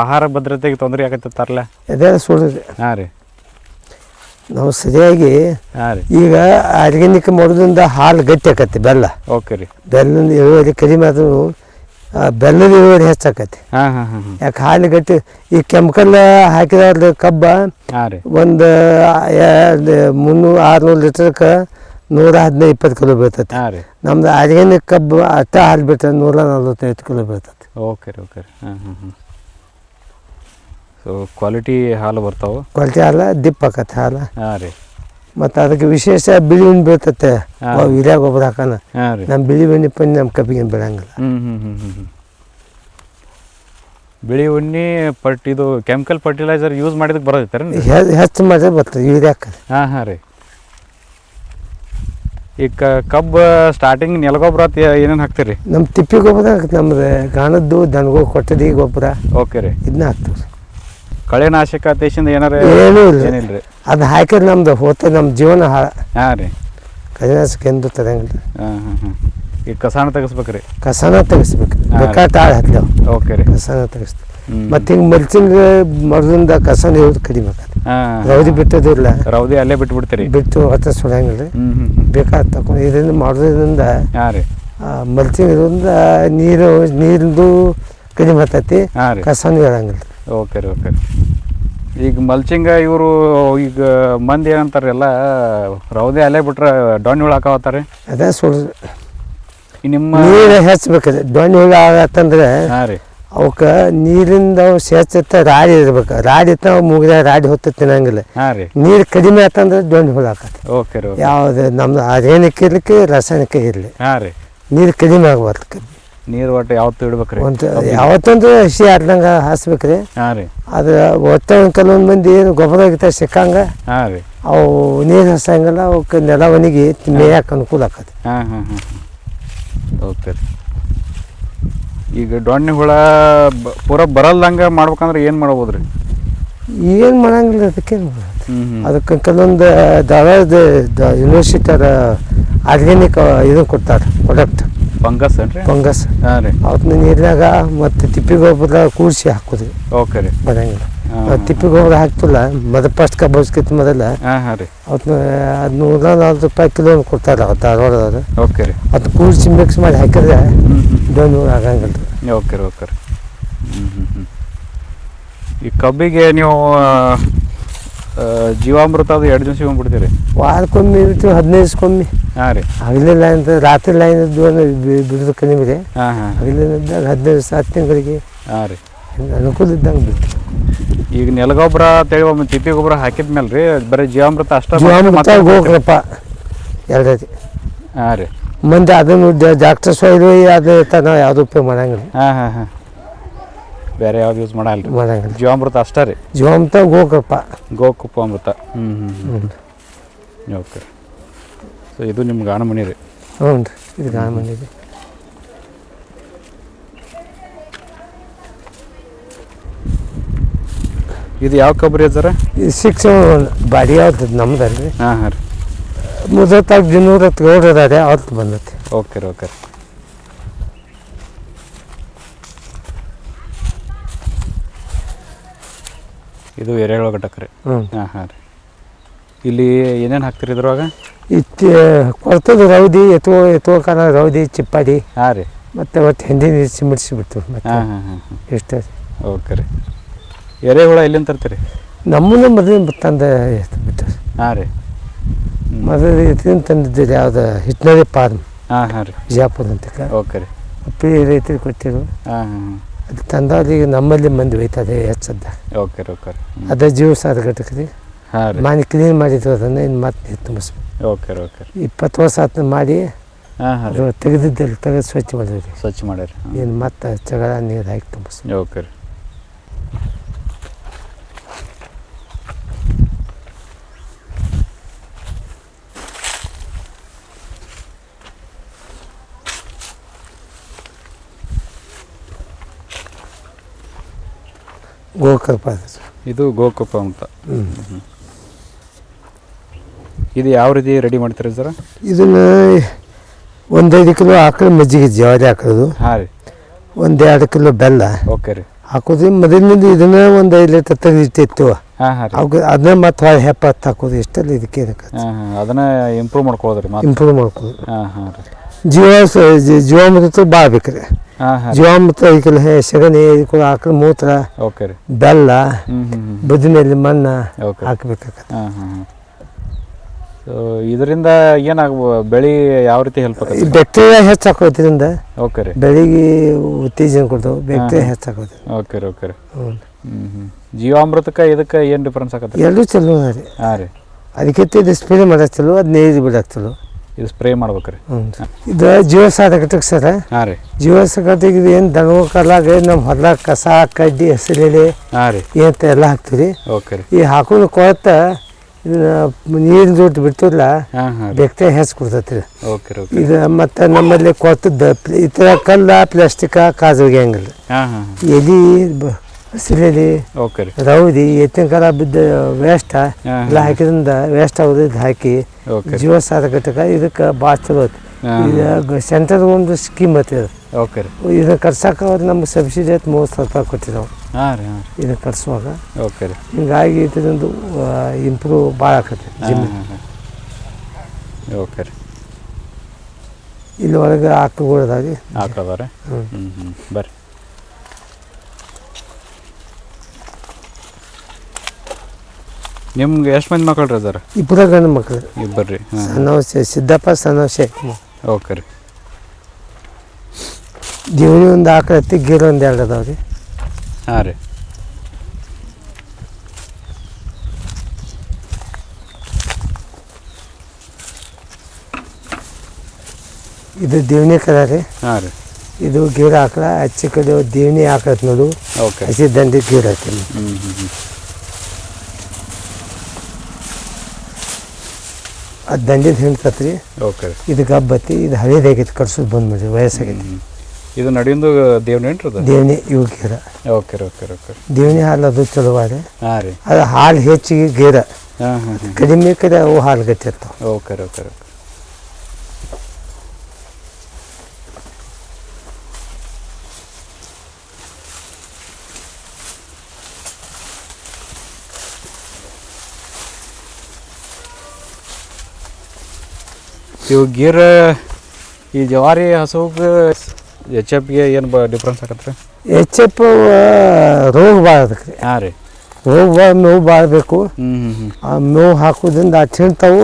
ಆಹಾರ ಭದ್ರತೆಗೆ ತೊಂದರೆ ಆಗತ್ತಲ್ಲ ಅದೇ ಸುಳ್ಳು. ಹಾಂ ರೀ. ನಾವು ಸರಿಯಾಗಿ ಈಗ ಆರ್ಗ್ಯಾನಿಕ್ ಮಾಡೋದ್ರಿಂದ ಹಾಲು ಗಟ್ಟಿ ಆಕತಿ ಬೆಲ್ಲ. ಓಕೆ ರೀ. ಬೆಲ್ಲದ ಇಳುವರಿ ಕಡಿಮೆ ಆದರೂ ಬೆಲ್ಲದ ಇಳುವರಿ ಹೆಚ್ಚಾಕತಿ ಯಾಕೆ ಹಾಲು ಗಟ್ಟಿ ಈ ಕೆಮಿಕಲ್ ಹಾಕಿದ ಕಬ್ಬ ಒಂದು ಮುನ್ನೂರು ಆರುನೂರು ಲೀಟ್ರಕ್ಕೆ ನೂರ ಹದಿನೈದು ಇಪ್ಪತ್ತು ಕಿಲೋ ಬೀಳ್ತೈತಿ. ನಮ್ದು ಆರ್ಗ್ಯಾನಿಕ್ ಕಬ್ಬು ಅಷ್ಟ ಹಾಲು ಬಿಟ್ಟರೆ ನೂರ ನಲ್ವತ್ತೈದು ಕಿಲೋ ಬೀಳ್ತೈತಿ. ಓಕೆ ರೀ ಓಕೆ ರೀ. ಹಾಂ ಹಾಂ ಹಾಂ. ಸೊ ಕ್ವಾಲಿಟಿ ಹಾಲು ಬರ್ತಾವೆ? ಕ್ವಾಲಿಟಿ ಹಾಲು ದಿಪ್ಪ ಆಕತ್ತೆ ಹಾಲು. ಹಾಂ ರೀ. ಮತ್ತು ಅದಕ್ಕೆ ವಿಶೇಷ ಬಿಳಿ ಹಣ್ಣು ಬೀಳ್ತೈತೆ. ಹಾ. ಹಿರಿಯ ಗೊಬ್ಬರ ಹಾಕೋಣ ನಮ್ಮ ಬಿಳಿ ಉಣ್ಣಿ ಪಣ್ಣಿ ನಮ್ಮ ಕಬ್ಬಿಗೆ ಬೀಳಂಗಿಲ್ಲ. ಬಿಳಿ ಉಣ್ಣಿ ಪಟ್ ಇದು ಕೆಮಿಕಲ್ ಫರ್ಟಿಲೈಸರ್ ಯೂಸ್ ಮಾಡಿದಕ್ಕೆ ಬರೋದೈತೆ ಹೆಚ್ಚು ಮಾಡಿದ್ರೆ ಬರ್ತದೆ ಯೂರಿಯಾಕ ಹಾಂ ಹಾಂ ರೀ. ಈಗ ಕಬ್ಬು ಸ್ಟಾರ್ಟಿಂಗ್ ನೆಲಗೊಬ್ಬರ ಏನೇನು ಹಾಕ್ತೀರಿ? ನಮ್ಮ ತಿಪ್ಪಿ ಗೊಬ್ಬರ. ನಮ್ದು ಗಾಣದ್ದು ದನಗೋ ಕೊಟ್ಟದಿ ಗೊಬ್ಬರ. ಓಕೆ ರೀ. ಇದನ್ನ ಹಾಕ್ತೀವಿ. ಕಳೆನಾಶಕ ದೇಶದಿಂದ ಏನಾರ ಏನೂ ಇಲ್ಲ. ಅದು ಹಾಕಿದ್ರೆ ನಮ್ದು ಹೋತ ನಮ್ಮ ಜೀವನ ಹಾಳ. ಹಾಂ ರೀ. ಕರಿನಾಶಕ ಎಂದು ತರಂಗಿಲ್ಲ. ಹಾಂ ಹಾಂ ಹಾಂ. ಈಗ ಕಸಾನ ತೆಗಿಸ್ಬೇಕು ರೀ ಕಸನ ತೆಗಿಸ್ಬೇಕು. ಬೇಕಾ ಬೇಕಾದ ತಾಳು ಓಕೆ ರೀ. ಕಸನ ತೆಗಿಸ್ತೀವಿ ಮತ್ತು ಹಿಂಗೆ ಮಲ್ಚಿಂಗ್ ಮರದಿಂದ ಕಸನ ಇರೋದು ಕಡಿಮೆ ಆಕತಿ ಹಾಂ. ರೌದಿ ಬಿಟ್ಟೋದಿಲ್ಲ ರೌದಿ ಅಲ್ಲೇ ಬಿಟ್ಟು ಬಿಡ್ತೀರಿ ಬಿಟ್ಟು ಹೊತ್ತ ಸುಡಂಗಿಲ್ಲ ಹ್ಞೂ ಹ್ಞೂ ಹ್ಞೂ ಬೇಕಾದ ತಕೊಂಡು ಇದರಿಂದ ಮಾಡೋದ್ರಿಂದ ಹಾಂ ರೀ. ಮಲ್ಚಿಂಗ್ ಇರೋದ್ರಿಂದ ನೀರು ನೀರಿಂದು ಕಡಿಮೆ ಆಗ್ತೈತಿ ಹಾಂ ರೀ. ಕಸನೂ ಹೇಳಂಗಿಲ್ಲ ಓಕೆ ರೀ ಓಕೆ ರೀ. ಈಗ ಮಲ್ಚಿಂಗ ಇವರು ಈಗ ಮಂದಿ ಏನಂತಾರೆ ಎಲ್ಲ ರೌದೆ ಅಲೆ ಬಿಟ್ರೆ ಡೊಣ್ಣಿ ಹುಳ ಹಾಕಾವತ್ತಾರೆ ಅದೇ ಸುಳ್ಳು. ನಿಮ್ಮ ನೀರು ಹೆಚ್ಚಬೇಕು ಡೊಣ್ಣಿ ಹುಳ ಆಗತ್ತಂದ್ರೆ ಹಾಂ ರೀ. ಅವಕ್ಕೆ ನೀರಿಂದ ಅವು ಸೇರ್ಸತ್ತ ರಾಡಿ ಇರ್ಬೇಕು. ರಾಡಿ ಇತ್ತ ಮುಗಿದ ರಾಡಿ ಹೊತ್ತು ತಿನ್ನಂಗಿಲ್ಲ. ಹಾಂ ರೀ. ನೀರು ಕಡಿಮೆ ಆತಂದ್ರೆ ಡೊಣ್ಣಿ ಹುಳ ಹಾಕತ್ತೆ ಓಕೆ ರೀ ಯಾವುದು ನಮ್ದು ಅದೇನಕ್ಕೆ ಇರ್ಲಿಕ್ಕೆ ರಾಸಾಯನಿಕ ಇರಲಿ. ಹಾಂ ರೀ. ನೀರು ಕಡಿಮೆ ಆಗ್ಬಾರ್ದು. ನೀರು ಒಟ್ಟು ಯಾವತ್ತು ಇಡ್ಬೇಕ್ರಿ? ಒಂದು ಯಾವತ್ತೊಂದು ಹಸಿ ಆಡ್ದಂಗ ಹಾಸ್ಬೇಕ್ರಿ. ಹಾಂ ರೀ. ಅದು ಒತ್ತ ಕೆಲವೊಂದು ಮಂದಿ ಏನು ಗೊಬ್ಬರ ಗಿತ್ತ ಸಿಕ್ಕಂಗ ಹಾಂ ರೀ. ಅವು ನೀರು ಹಸಂಗಿಲ್ಲ ಅವಕ್ಕೆ ನೆಲ ಒಣಗಿ ಮೇಯಕ್ಕೆ ಅನುಕೂಲ ಆಕತಿ ಹಾಂ ಹಾಂ ಹಾಂ ಓಕೆ ರೀ ಈಗ ಡೊಣ್ಣೆ ಹುಳ ಬ- ಪೂರ ಬರಲ್ದಂಗೆ ಮಾಡ್ಬೇಕಂದ್ರೆ ಏನು ಮಾಡ್ಬೋದು ರೀ ಏನು ಮಾಡಂಗಿಲ್ಲ ಅದಕ್ಕೆ ಹ್ಞೂ ಹ್ಞೂ ಅದಕ್ಕೆ ಕೆಲವೊಂದು ಧಾರವಾಡದ ಯೂನಿವರ್ಸಿಟಿ ಆರ್ಗ್ಯಾನಿಕ್ ಇದು ಕೊಡ್ತಾರೆ ಪ್ರಾಡಕ್ಟ್ ಫಂಗಸ್ ಏನ್ರಿ? ಫಂಗಸ್ ಹಾಂ ರೀ. ಅವತ್ತನ್ನ ನೀರಿನಾಗ ಮತ್ತು ತಿಪ್ಪಿ ಗೊಬ್ಬರ ಕೂಡಿಸಿ ಹಾಕೋದು. ಓಕೆ ರೀ. ಬರಂಗಿಲ್ಲ. ತಿಪ್ಪಿ ಗೊಬ್ಬರ ಹಾಕ್ತಿಲ್ಲ ಮೊದಲು ಫಸ್ಟ್ ಕಬ್ಬಸ್ಕಿತ್ತು ಮೊದಲ. ಹಾಂ ರೀ. ಅವತ್ತನ್ನ ಅದು ನೂರ ನಲ್ವತ್ತು ರೂಪಾಯಿ ಕಿಲೋ ಕೊಡ್ತಾರೆ ಅವತ್ತು ಧಾರವಾಡದವ್ರು ಓಕೆ ರೀ. ಅದು ಕೂಡಿಸಿ ಮಿಕ್ಸ್ ಮಾಡಿ ಹಾಕಿದ್ರೆ ಡೊಣ್ಣು ಆಗಂಗಿಲ್ಲ ರೀ. ಓಕೆ ರೀ ಓಕೆ ರೀ. ಹ್ಞೂ ಹ್ಞೂ ಹ್ಞೂ ಈ ಕಬ್ಬಿಗೆ ನೀವು ಜೀವಾಮೃತ ಅದು ಎರಡು ದಿವಸ ಬಿಡ್ತೀರಿ ವಾರಕ್ಕೊಮ್ಮೆ ಇರ್ತೀವಿ ಹದಿನೈದು ದಿವಸಕ್ಕೊಮ್ಮೆ. ಹಾಂ ರೀ. ಹಗಲಿನ ಲೈನ್ ರಾತ್ರಿ ಲೈನ್ ಬಿಡೋದು ಕಡಿಮೆ ರೀ ಹಾಂ ಹಾಂ ಹಗಲಿನಿದ್ದಾಗ ಹದಿನೈದು ದಿವಸ ಹತ್ತು ತಿಂಗಳಿಗೆ ಹಾಂ ರೀ. ಅನುಕೂಲ ಇದ್ದಂಗೆ ಬಿಡ್ತೀವಿ. ಈಗ ನೆಲಗೊಬ್ಬರ ಅಂತೇಳಿ ಒಮ್ಮೆ ತಿಪ್ಪಿ ಗೊಬ್ಬರ ಹಾಕಿದ ಮೇಲೆ ರೀ ಬರೀ ಜೀವಾಮೃತ ಅಷ್ಟೇ ಜೀವಾಮೃತ ಹೋಗ್ರಪ್ಪ ಎರಡೈತಿ ಹಾಂ ರೀ. ಮುಂದೆ ಅದನ್ನು ಡಾಕ್ಟರ್ ಸೊಯ್ದು ಅದು ತನ ನಾವು ಯಾವುದು ಉಪಯೋಗ ಮಾಡಂಗಿಲ್ಲ. ಹಾಂ ಹಾಂ ಹಾಂ. ಬೇರೆ ಯಾವ್ದು ಯೂಸ್ ಮಾಡಲ್ಲ ರೀ? ಮಾಡಂಗಿಲ್ಲ. ಜೀವಾಮೃತ ಅಷ್ಟೇ ರೀ? ಜೀವಾಮೃತ ಗೋಕಪ್ಪ ಗೋಕುಪ್ಪ ಅಮೃತ ಹ್ಞೂ ಹ್ಞೂ ಹ್ಞೂ ಓಕೆ. ಸೊ ಇದು ನಿಮ್ಮ ಗಾಣ ಮನಿ ರೀ? ಹ್ಞೂ ರೀ ಇದು ಗಾಣ ಮಂದಿಗೆ ಇದು ಯಾವ ಕೊಬ್ಬರಿ ಸರ? ಇದು ಸಿಕ್ಸ್ ಬಾಡಿ ಯಾವ್ದು ನಮ್ದಲ್ರಿ. ಹಾಂ ಹಾಂ ರೀ. ಮುದತ್ತಾಗ ಜುನೂರ ಅದೇ ಅವ್ರದ್ದು ಬಂದೈತಿ. ಓಕೆ ರೀ ಓಕೆ ರೀ. ಇದು ಎರೆಹುಳ ಘಟಕ ರೀ. ಹ್ಞೂ ಹಾಂ ಹಾಂ ರೀ. ಇಲ್ಲಿ ಏನೇನು ಹಾಕ್ತೀರಿ ಇದ್ರೊಳಗೆ? ಇತ್ತು ಕೊರ್ತದ ರೌದಿ ಎತ್ತುವ ಎತ್ತುವಕಾನ ರೌದಿ ಚಿಪ್ಪಾಡಿ. ಹಾಂ ರೀ. ಮತ್ತೆ ಅವತ್ತು ಹಿಂದಿ ನೀರು ಸಿಮಿಡಿಸಿ ಬಿಡ್ತೀವಿ ಮತ್ತೆ. ಹಾಂ ಹಾಂ ಹಾಂ ಇಷ್ಟ ಓಕೆ ರೀ. ಎರೆಹುಳ ಎಲ್ಲಿಂದ ತರ್ತೀರಿ? ನಮ್ಮನ್ನ ಮದುವೆ ತಂದ ಬಿಟ್ಟು ಹಾಂ ರೀ. ಮದುವೆ ಇದರಿಂದ ತಂದಿದ್ದೀರಿ ಯಾವ್ದು? ಹಿಟ್ನರಿ ಪಾರ್ಮ್. ಹಾಂ ಹಾಂ ರೀ. ಬಿಜಾಪುರ ಅಂತ ಓಕೆ ರೀ. ಅಪ್ಪಿ ರೈತರಿಗೆ ಕೊಟ್ಟಿರು. ಹಾಂ ಹಾಂ ಹಾಂ. ಅದು ತಂದವ್ರಿಗೆ ನಮ್ಮಲ್ಲಿ ಮಂದಿ ಒಯ್ತದೆ ಹೆಚ್ಚದ್ದ ಓಕೆ ಓಕೆ ಅದೇ ಜೀವ ಸಾರ ಘಟಕ ರೀ. ಹಾಂ ಮನೆ ಕ್ಲೀನ್ ಮಾಡಿದ್ರು ಅದನ್ನು ಇನ್ನು ಮತ್ತೆ ನೀರು ತುಂಬಿಸ್ಬೇಕು. ಓಕೆ ಓಕೆ ಇಪ್ಪತ್ತು ವರ್ಷ ಆತ ಮಾಡಿ ತೆಗೆದಿದ್ದಲ್ಲಿ ತೆಗೆದು ಸ್ವಚ್ಛ ಮಾಡಿದ್ರಿ ಸ್ವಚ್ಛ ಮಾಡ್ಯಾರ ಇನ್ನು ಮತ್ತೆ ಚಗಳ ನೀರು ಹಾಕಿ ತುಂಬಿಸ್ಬೇಕು. ಓಕೆ ರೀ. ಗೋಕಲ್ಪ ಅದು ಇದು ಗೋಕಪ್ಪ ಅಂತ. ಇದು ಯಾವ ರೀತಿ ರೆಡಿ ಮಾಡ್ತೀರಿ ಸರ್? ಇದನ್ನು ಒಂದೈದು ಕಿಲೋ ಆಕಳು ಮಜ್ಜಿಗೆ ಜವಾರಿ ಹಾಕೋದು. ಹಾಂ ರೀ. ಒಂದು ಎರಡು ಕಿಲೋ ಬೆಲ್ಲ. ಓಕೆ ರೀ. ಹಾಕೋದು. ಮೊದಲಿನಿಂದ ಇದನ್ನ ಒಂದು ಐದು ಲೀಟರ್ ತೆಗೆದಿಟ್ಟಿತ್ತು ಹಾಂ ಹಾಂ ರೀ. ಅವಾಗ ಅದನ್ನ ಮತ್ತೆ ಹೊಳೆ ಹೆಪ್ಪ ಹತ್ತು ಹಾಕೋದು. ಇಷ್ಟೆಲ್ಲ ಇದಕ್ಕೆ ಹಾಂ ಹಾಂ ಅದನ್ನ ಇಂಪ್ರೂವ್ ಮಾಡ್ಕೊಳ್ಳೋದ್ರಿ ಇಂಪ್ರೂವ್ ಮಾಡ್ಕೊಳ್ಳೋದು ಹಾಂ ಹಾಂ ರೀ. ಜೀವ ಜೀವಾಮೃತ ಭಾಳ ಬೇಕ್ರಿ. ಜೀವಾಮೃತ ಹೇ ಸಗಣಿ ಇದಕ್ಕೆ ಆಕಳ ಮೂತ್ರ ಓಕೆ ರೀ. ಬೆಲ್ಲ ಬದಿನಲ್ಲಿ ಮಣ್ಣು ಹಾಕ್ಬೇಕಾಗತ್ತೆ. ಇದರಿಂದ ಏನಾಗ ಬೆಳಿ ಯಾವ ರೀತಿ ಹೆಲ್ಪ್ ಆಗುತ್ತೆ ಬ್ಯಾಕ್ಟೀರಿಯಾ ಹೆಚ್ಚು ಹಾಕೋದ್ರಿಂದ ಓಕೆ ರೀ. ಬೆಳಿಗ್ಗೆ ಉತ್ತೇಜನ ಕೊಡ್ತಾವೆ ಬ್ಯಾಕ್ಟೀರಿಯಾ ಹೆಚ್ಚು ಓಕೆ ರೀ ಓಕೆ ರೀ. ಹ್ಞೂ ಜೀವಾಮೃತಕ್ಕೆ ಇದಕ್ಕೆ ಏನು ಡಿಫ್ರೆನ್ಸ್ ಆಗತ್ತೆ ಎರಡೂ ಚಲೋ ರೀ. ಹಾಂ ರೀ. ಅದಕ್ಕೆ ಸ್ಪ್ರೇ ಚಲೋ ಅದು ನೀರು ಬಿಡಕ್ಕೆ ಚಲೋ. ಇದು ಸ್ಪ್ರೇ ಮಾಡ್ಬೇಕ್ರಿ. ಇದು ಜೀವಸಾಧಕ ಸರ್ ಹಾಂ ರೀ. ಜೀವಸಾಧಕ ಇದು ಏನು ದನವ ಕಲ್ಲಾಗ ನಮ್ಮ ಹೊಲ ಕಸ ಕಡ್ಡಿ ಹಸಿರೆಲೆ ಹಾಂ ರೀ. ಏನಂತ ಎಲ್ಲ ಹಾಕ್ತೀವಿ ಓಕೆ ರೀ. ಈ ಹಾಕೋದು ಕೊಳತ ಇದನ್ನ ನೀರಿನ ಜೊತೆ ಬಿಡ್ತಿಲ್ಲ ಬೆಕ್ತೆ ಹೆಸ್ ಕೊಡ್ತೈತಿ ಇದು. ಓಕೆ ಓಕೆ ಇದು ಮತ್ತು ನಮ್ಮಲ್ಲಿ ಕೊತ್ತದ ಈ ಥರ ಕಲ್ಲ ಪ್ಲಾಸ್ಟಿಕ ಕಾಜು ಒಗ್ಯಂಗಿಲ್ಲ ಹಾಂ ಹಾಂ ಎಲಿ ಹಸಿರೆಲೆ ರೌದಿ ಎತ್ತಿನ ಕಾಲ ಬಿದ್ದ ವೇಸ್ಟ್ ಎಲ್ಲ ಹಾಕಿದ್ರಿಂದ ವೇಸ್ಟ್ ಆಗೋದು ಇದು ಹಾಕಿ ಓಕೆ ಘಟಕ ಇದಕ್ಕೆ ಭಾಳ ಚಲೋ ಐತಿ. ಸೆಂಟರ್ ಒಂದು ಸ್ಕೀಮ್ ಐತಿ ಇದು ಓಕೆ ರೀ. ಇದನ್ನ ಕಟ್ಸಾಕ ಅವ್ರು ನಮ್ಗೆ ಸಬ್ಸಿಡಿ ಐತಿ ಮೂವತ್ತು ಸಾವಿರ ರೂಪಾಯಿ ಕೊಟ್ಟಿದ್ದಾವೆ ಹಾಂ ರೀ ಹಾಂ ರೀ. ಇದನ್ನ ಕಟ್ಸುವಾಗ. ಓಕೆ ರೀ. ಹಿಂಗಾಗಿ ಇದೊಂದು ಇಂಪ್ರೂವ್ ಭಾಳ ಆಕತಿ ಜಿಮ್ ಓಕೆ ರೀ. ಇಲ್ಲಿ ಒಳಗೆ ಆಕಳುಗಳು ಅದಾವೆ ಹಾಕೋದಾರೆ ಹ್ಮ್. ಹ್ಞೂ ಹ್ಞೂ ಬರ್ರಿ. ನಿಮ್ಗೆ ಎಷ್ಟು ಮಂದಿ ಮಕ್ಕಳು ರೀ ಅದಾರ? ಇಬ್ಬರ ಗಂಡು ಮಕ್ಕಳು ಇಬ್ಬರು ರೀ ಹಾಂ. ಸಣ್ಣವಸೆ ಸಿದ್ದಪ್ಪ ಸನೋಸೆ ಓಕೆ ರೀ. ದೇವ್ರಿ ಒಂದು ಆಕಳ ಐತಿ ಗೀರ್ ಒಂದು ಎರಡು ಅದಾವೆ ರೀ. ಹಾಂ ರೀ. ಇದು ದೇವನಿ ಕರ ರೀ. ಹಾಂ ರೀ. ಇದು ಗೀರ್ ಆಕಳ ಹಚ್ಚಿ ಕಡೆ ದೇವನಿ ಆಕಳತ್ ನೋಡು. ಓಕೆ. ಹಸಿ ದಂಡಿ ಗೀರ್ ಹಾಕಿ ಹ್ಞೂ ಹ್ಞೂ ಹ್ಞೂ ಅದು ದಂಡಿದ ಹಿಂಡ್ತತ್ರಿ ಓಕೆ ರೀ ಇದು ಗಬ್ಬತ್ತಿ ಇದು ಹಳೇದಾಗೈತಿ ಕಡ್ಸೋದು ಬಂದ್ ಮಾಡಿ ವಯಸ್ಸಾಗೈತಿ. ಇದು ನಡೆಯಿಂದ ದೇವ್ನೇನ್ರಿ ಅದು? ದೇವ್ನಿ ಇವು ಗೀರ ಓಕೆ ರೀ ಓಕೆ ಓಕೆ ದೇವ್ನಿ ಹಾಲು ಅದು ಚಲೋ ರೀ ಹಾಂ ರೀ. ಅದು ಹಾಲು ಹೆಚ್ಚಿಗೆ ಗೀರ. ಹಾಂ ಹಾಂ ಹಾಂ. ಕಡಿಮೆ ಕಡೆ ಅವು ಹಾಲು ಗಟ್ಟಿರ್ತಾವೆ ಓಕೆ ರೀ ಓಕೆ ಓಕೆ ಇವು ಗೀರ್ ಈ ಜವಾರಿ ಹಸುಗೆ ಎಚ್ ಎಫ್ಗೆ ಏನು ಬ ಡಿಫ್ರೆನ್ಸ್ ಆಗತ್ತೆ? ಎಚ್ ಎಫ್ ರೋಗ ಭಾಳ ಅದಕ್ಕೆ. ರೀ ಹಾಂ ರೀ. ರೋಗ ಭಾಳ ನೋವು ಭಾಳ ಬೇಕು. ಆ ನೋವು ಹಾಕೋದ್ರಿಂದ ಆ ತಿಂತಾವು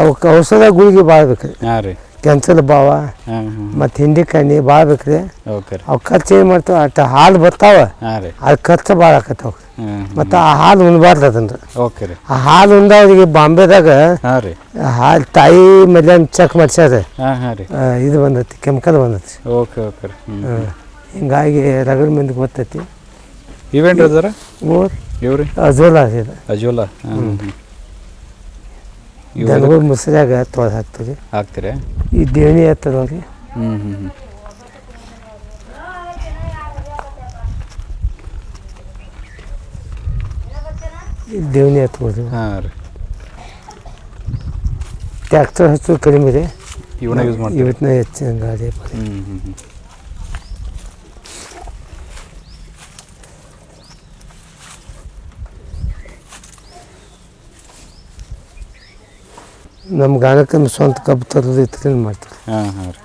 ಅವಕ್ಕೆ ಔಷಧ ಗುಳಿಗೆ ಭಾಳ ಬೇಕು. ರೀ ಹಾಂ ರೀ. ಕೆಂಚಲ ಭಾವ ಮತ್ತು ಹಿಂಡಿ ಕಣ್ಣಿ ಭಾಳ ಬೇಕು ರೀ. ಓಕೆ ಅವು ಖರ್ಚು ಏನು ಮಾಡ್ತಾವೆ ಅಷ್ಟು ಹಾಲು ಬರ್ತಾವೆ. ಅದು ಖರ್ಚು ಭಾಳ ಆಕತ್ತವ ಹಾಂ ಮತ್ತು ಆ ಹಾಲು ಉಣ್ಬಾರ್ದು ಅದನ್ನ ಓಕೆ ರೀ. ಆ ಹಾಲು ಉಂಡವ್ರಿಗೆ ಬಾಂಬೆದಾಗ ಹಾಂ ರೀ. ಹಾಲು ತಾಯಿ ಮೇಲೆ ಚೆಕ್ ಮಾಡಿಸ್ಯಾರ ಹಾಂ ಹಾಂ ರೀ. ಇದು ಬಂದೈತಿ ಕೆಮಿಕಲ್ ಬಂದೈತಿ. ಓಕೆ ಓಕೆ ರೀ. ಹಿಂಗಾಗಿ ರಗಡ ಮಂದಿಗೆ ಗೊತ್ತೈತಿ. ಇವೇನು ರೀ ಅದಾರ? ಇವ್ರಿ? Azolla azolla? ಹಾಂ ಹ್ಞೂ ದನಗಳು ಮುಸ್ರ್ಯಾಗ ತೊಳೆದು ಹಾಕ್ತೀವಿ ಹಾಕ್ತೀರಾ? ಈ ದೇಣಿ ಹತ್ತದವ್ರಿ ಹ್ಞೂ ಹ್ಞೂ ಹ್ಞೂ ಈ ದೇವಣಿ ಎತ್ಬೋದು ಹಾಂ ರೀ. ಟ್ಯಾಕ್ಟರ್ ಹಚ್ಚು ಕಡಿಮೆ ಇದೆ. ಇವನ್ನ ಯೂಸ್ ಮಾಡ್ತೀವಿ ಇವತ್ತಿನ ಹೆಚ್ಚಿನ ಗಾಡಿ ಹ್ಞೂ ಹ್ಞೂ ಹ್ಞೂ ನಮ್ಮ ಗಾಣಕ್ಕೆ ಸ್ವಂತ ಕಬ್ಬು ತರೋದು ಇತ್ತು ಮಾಡ್ತಾರೆ. ಹಾಂ ಹಾಂ ರೀ.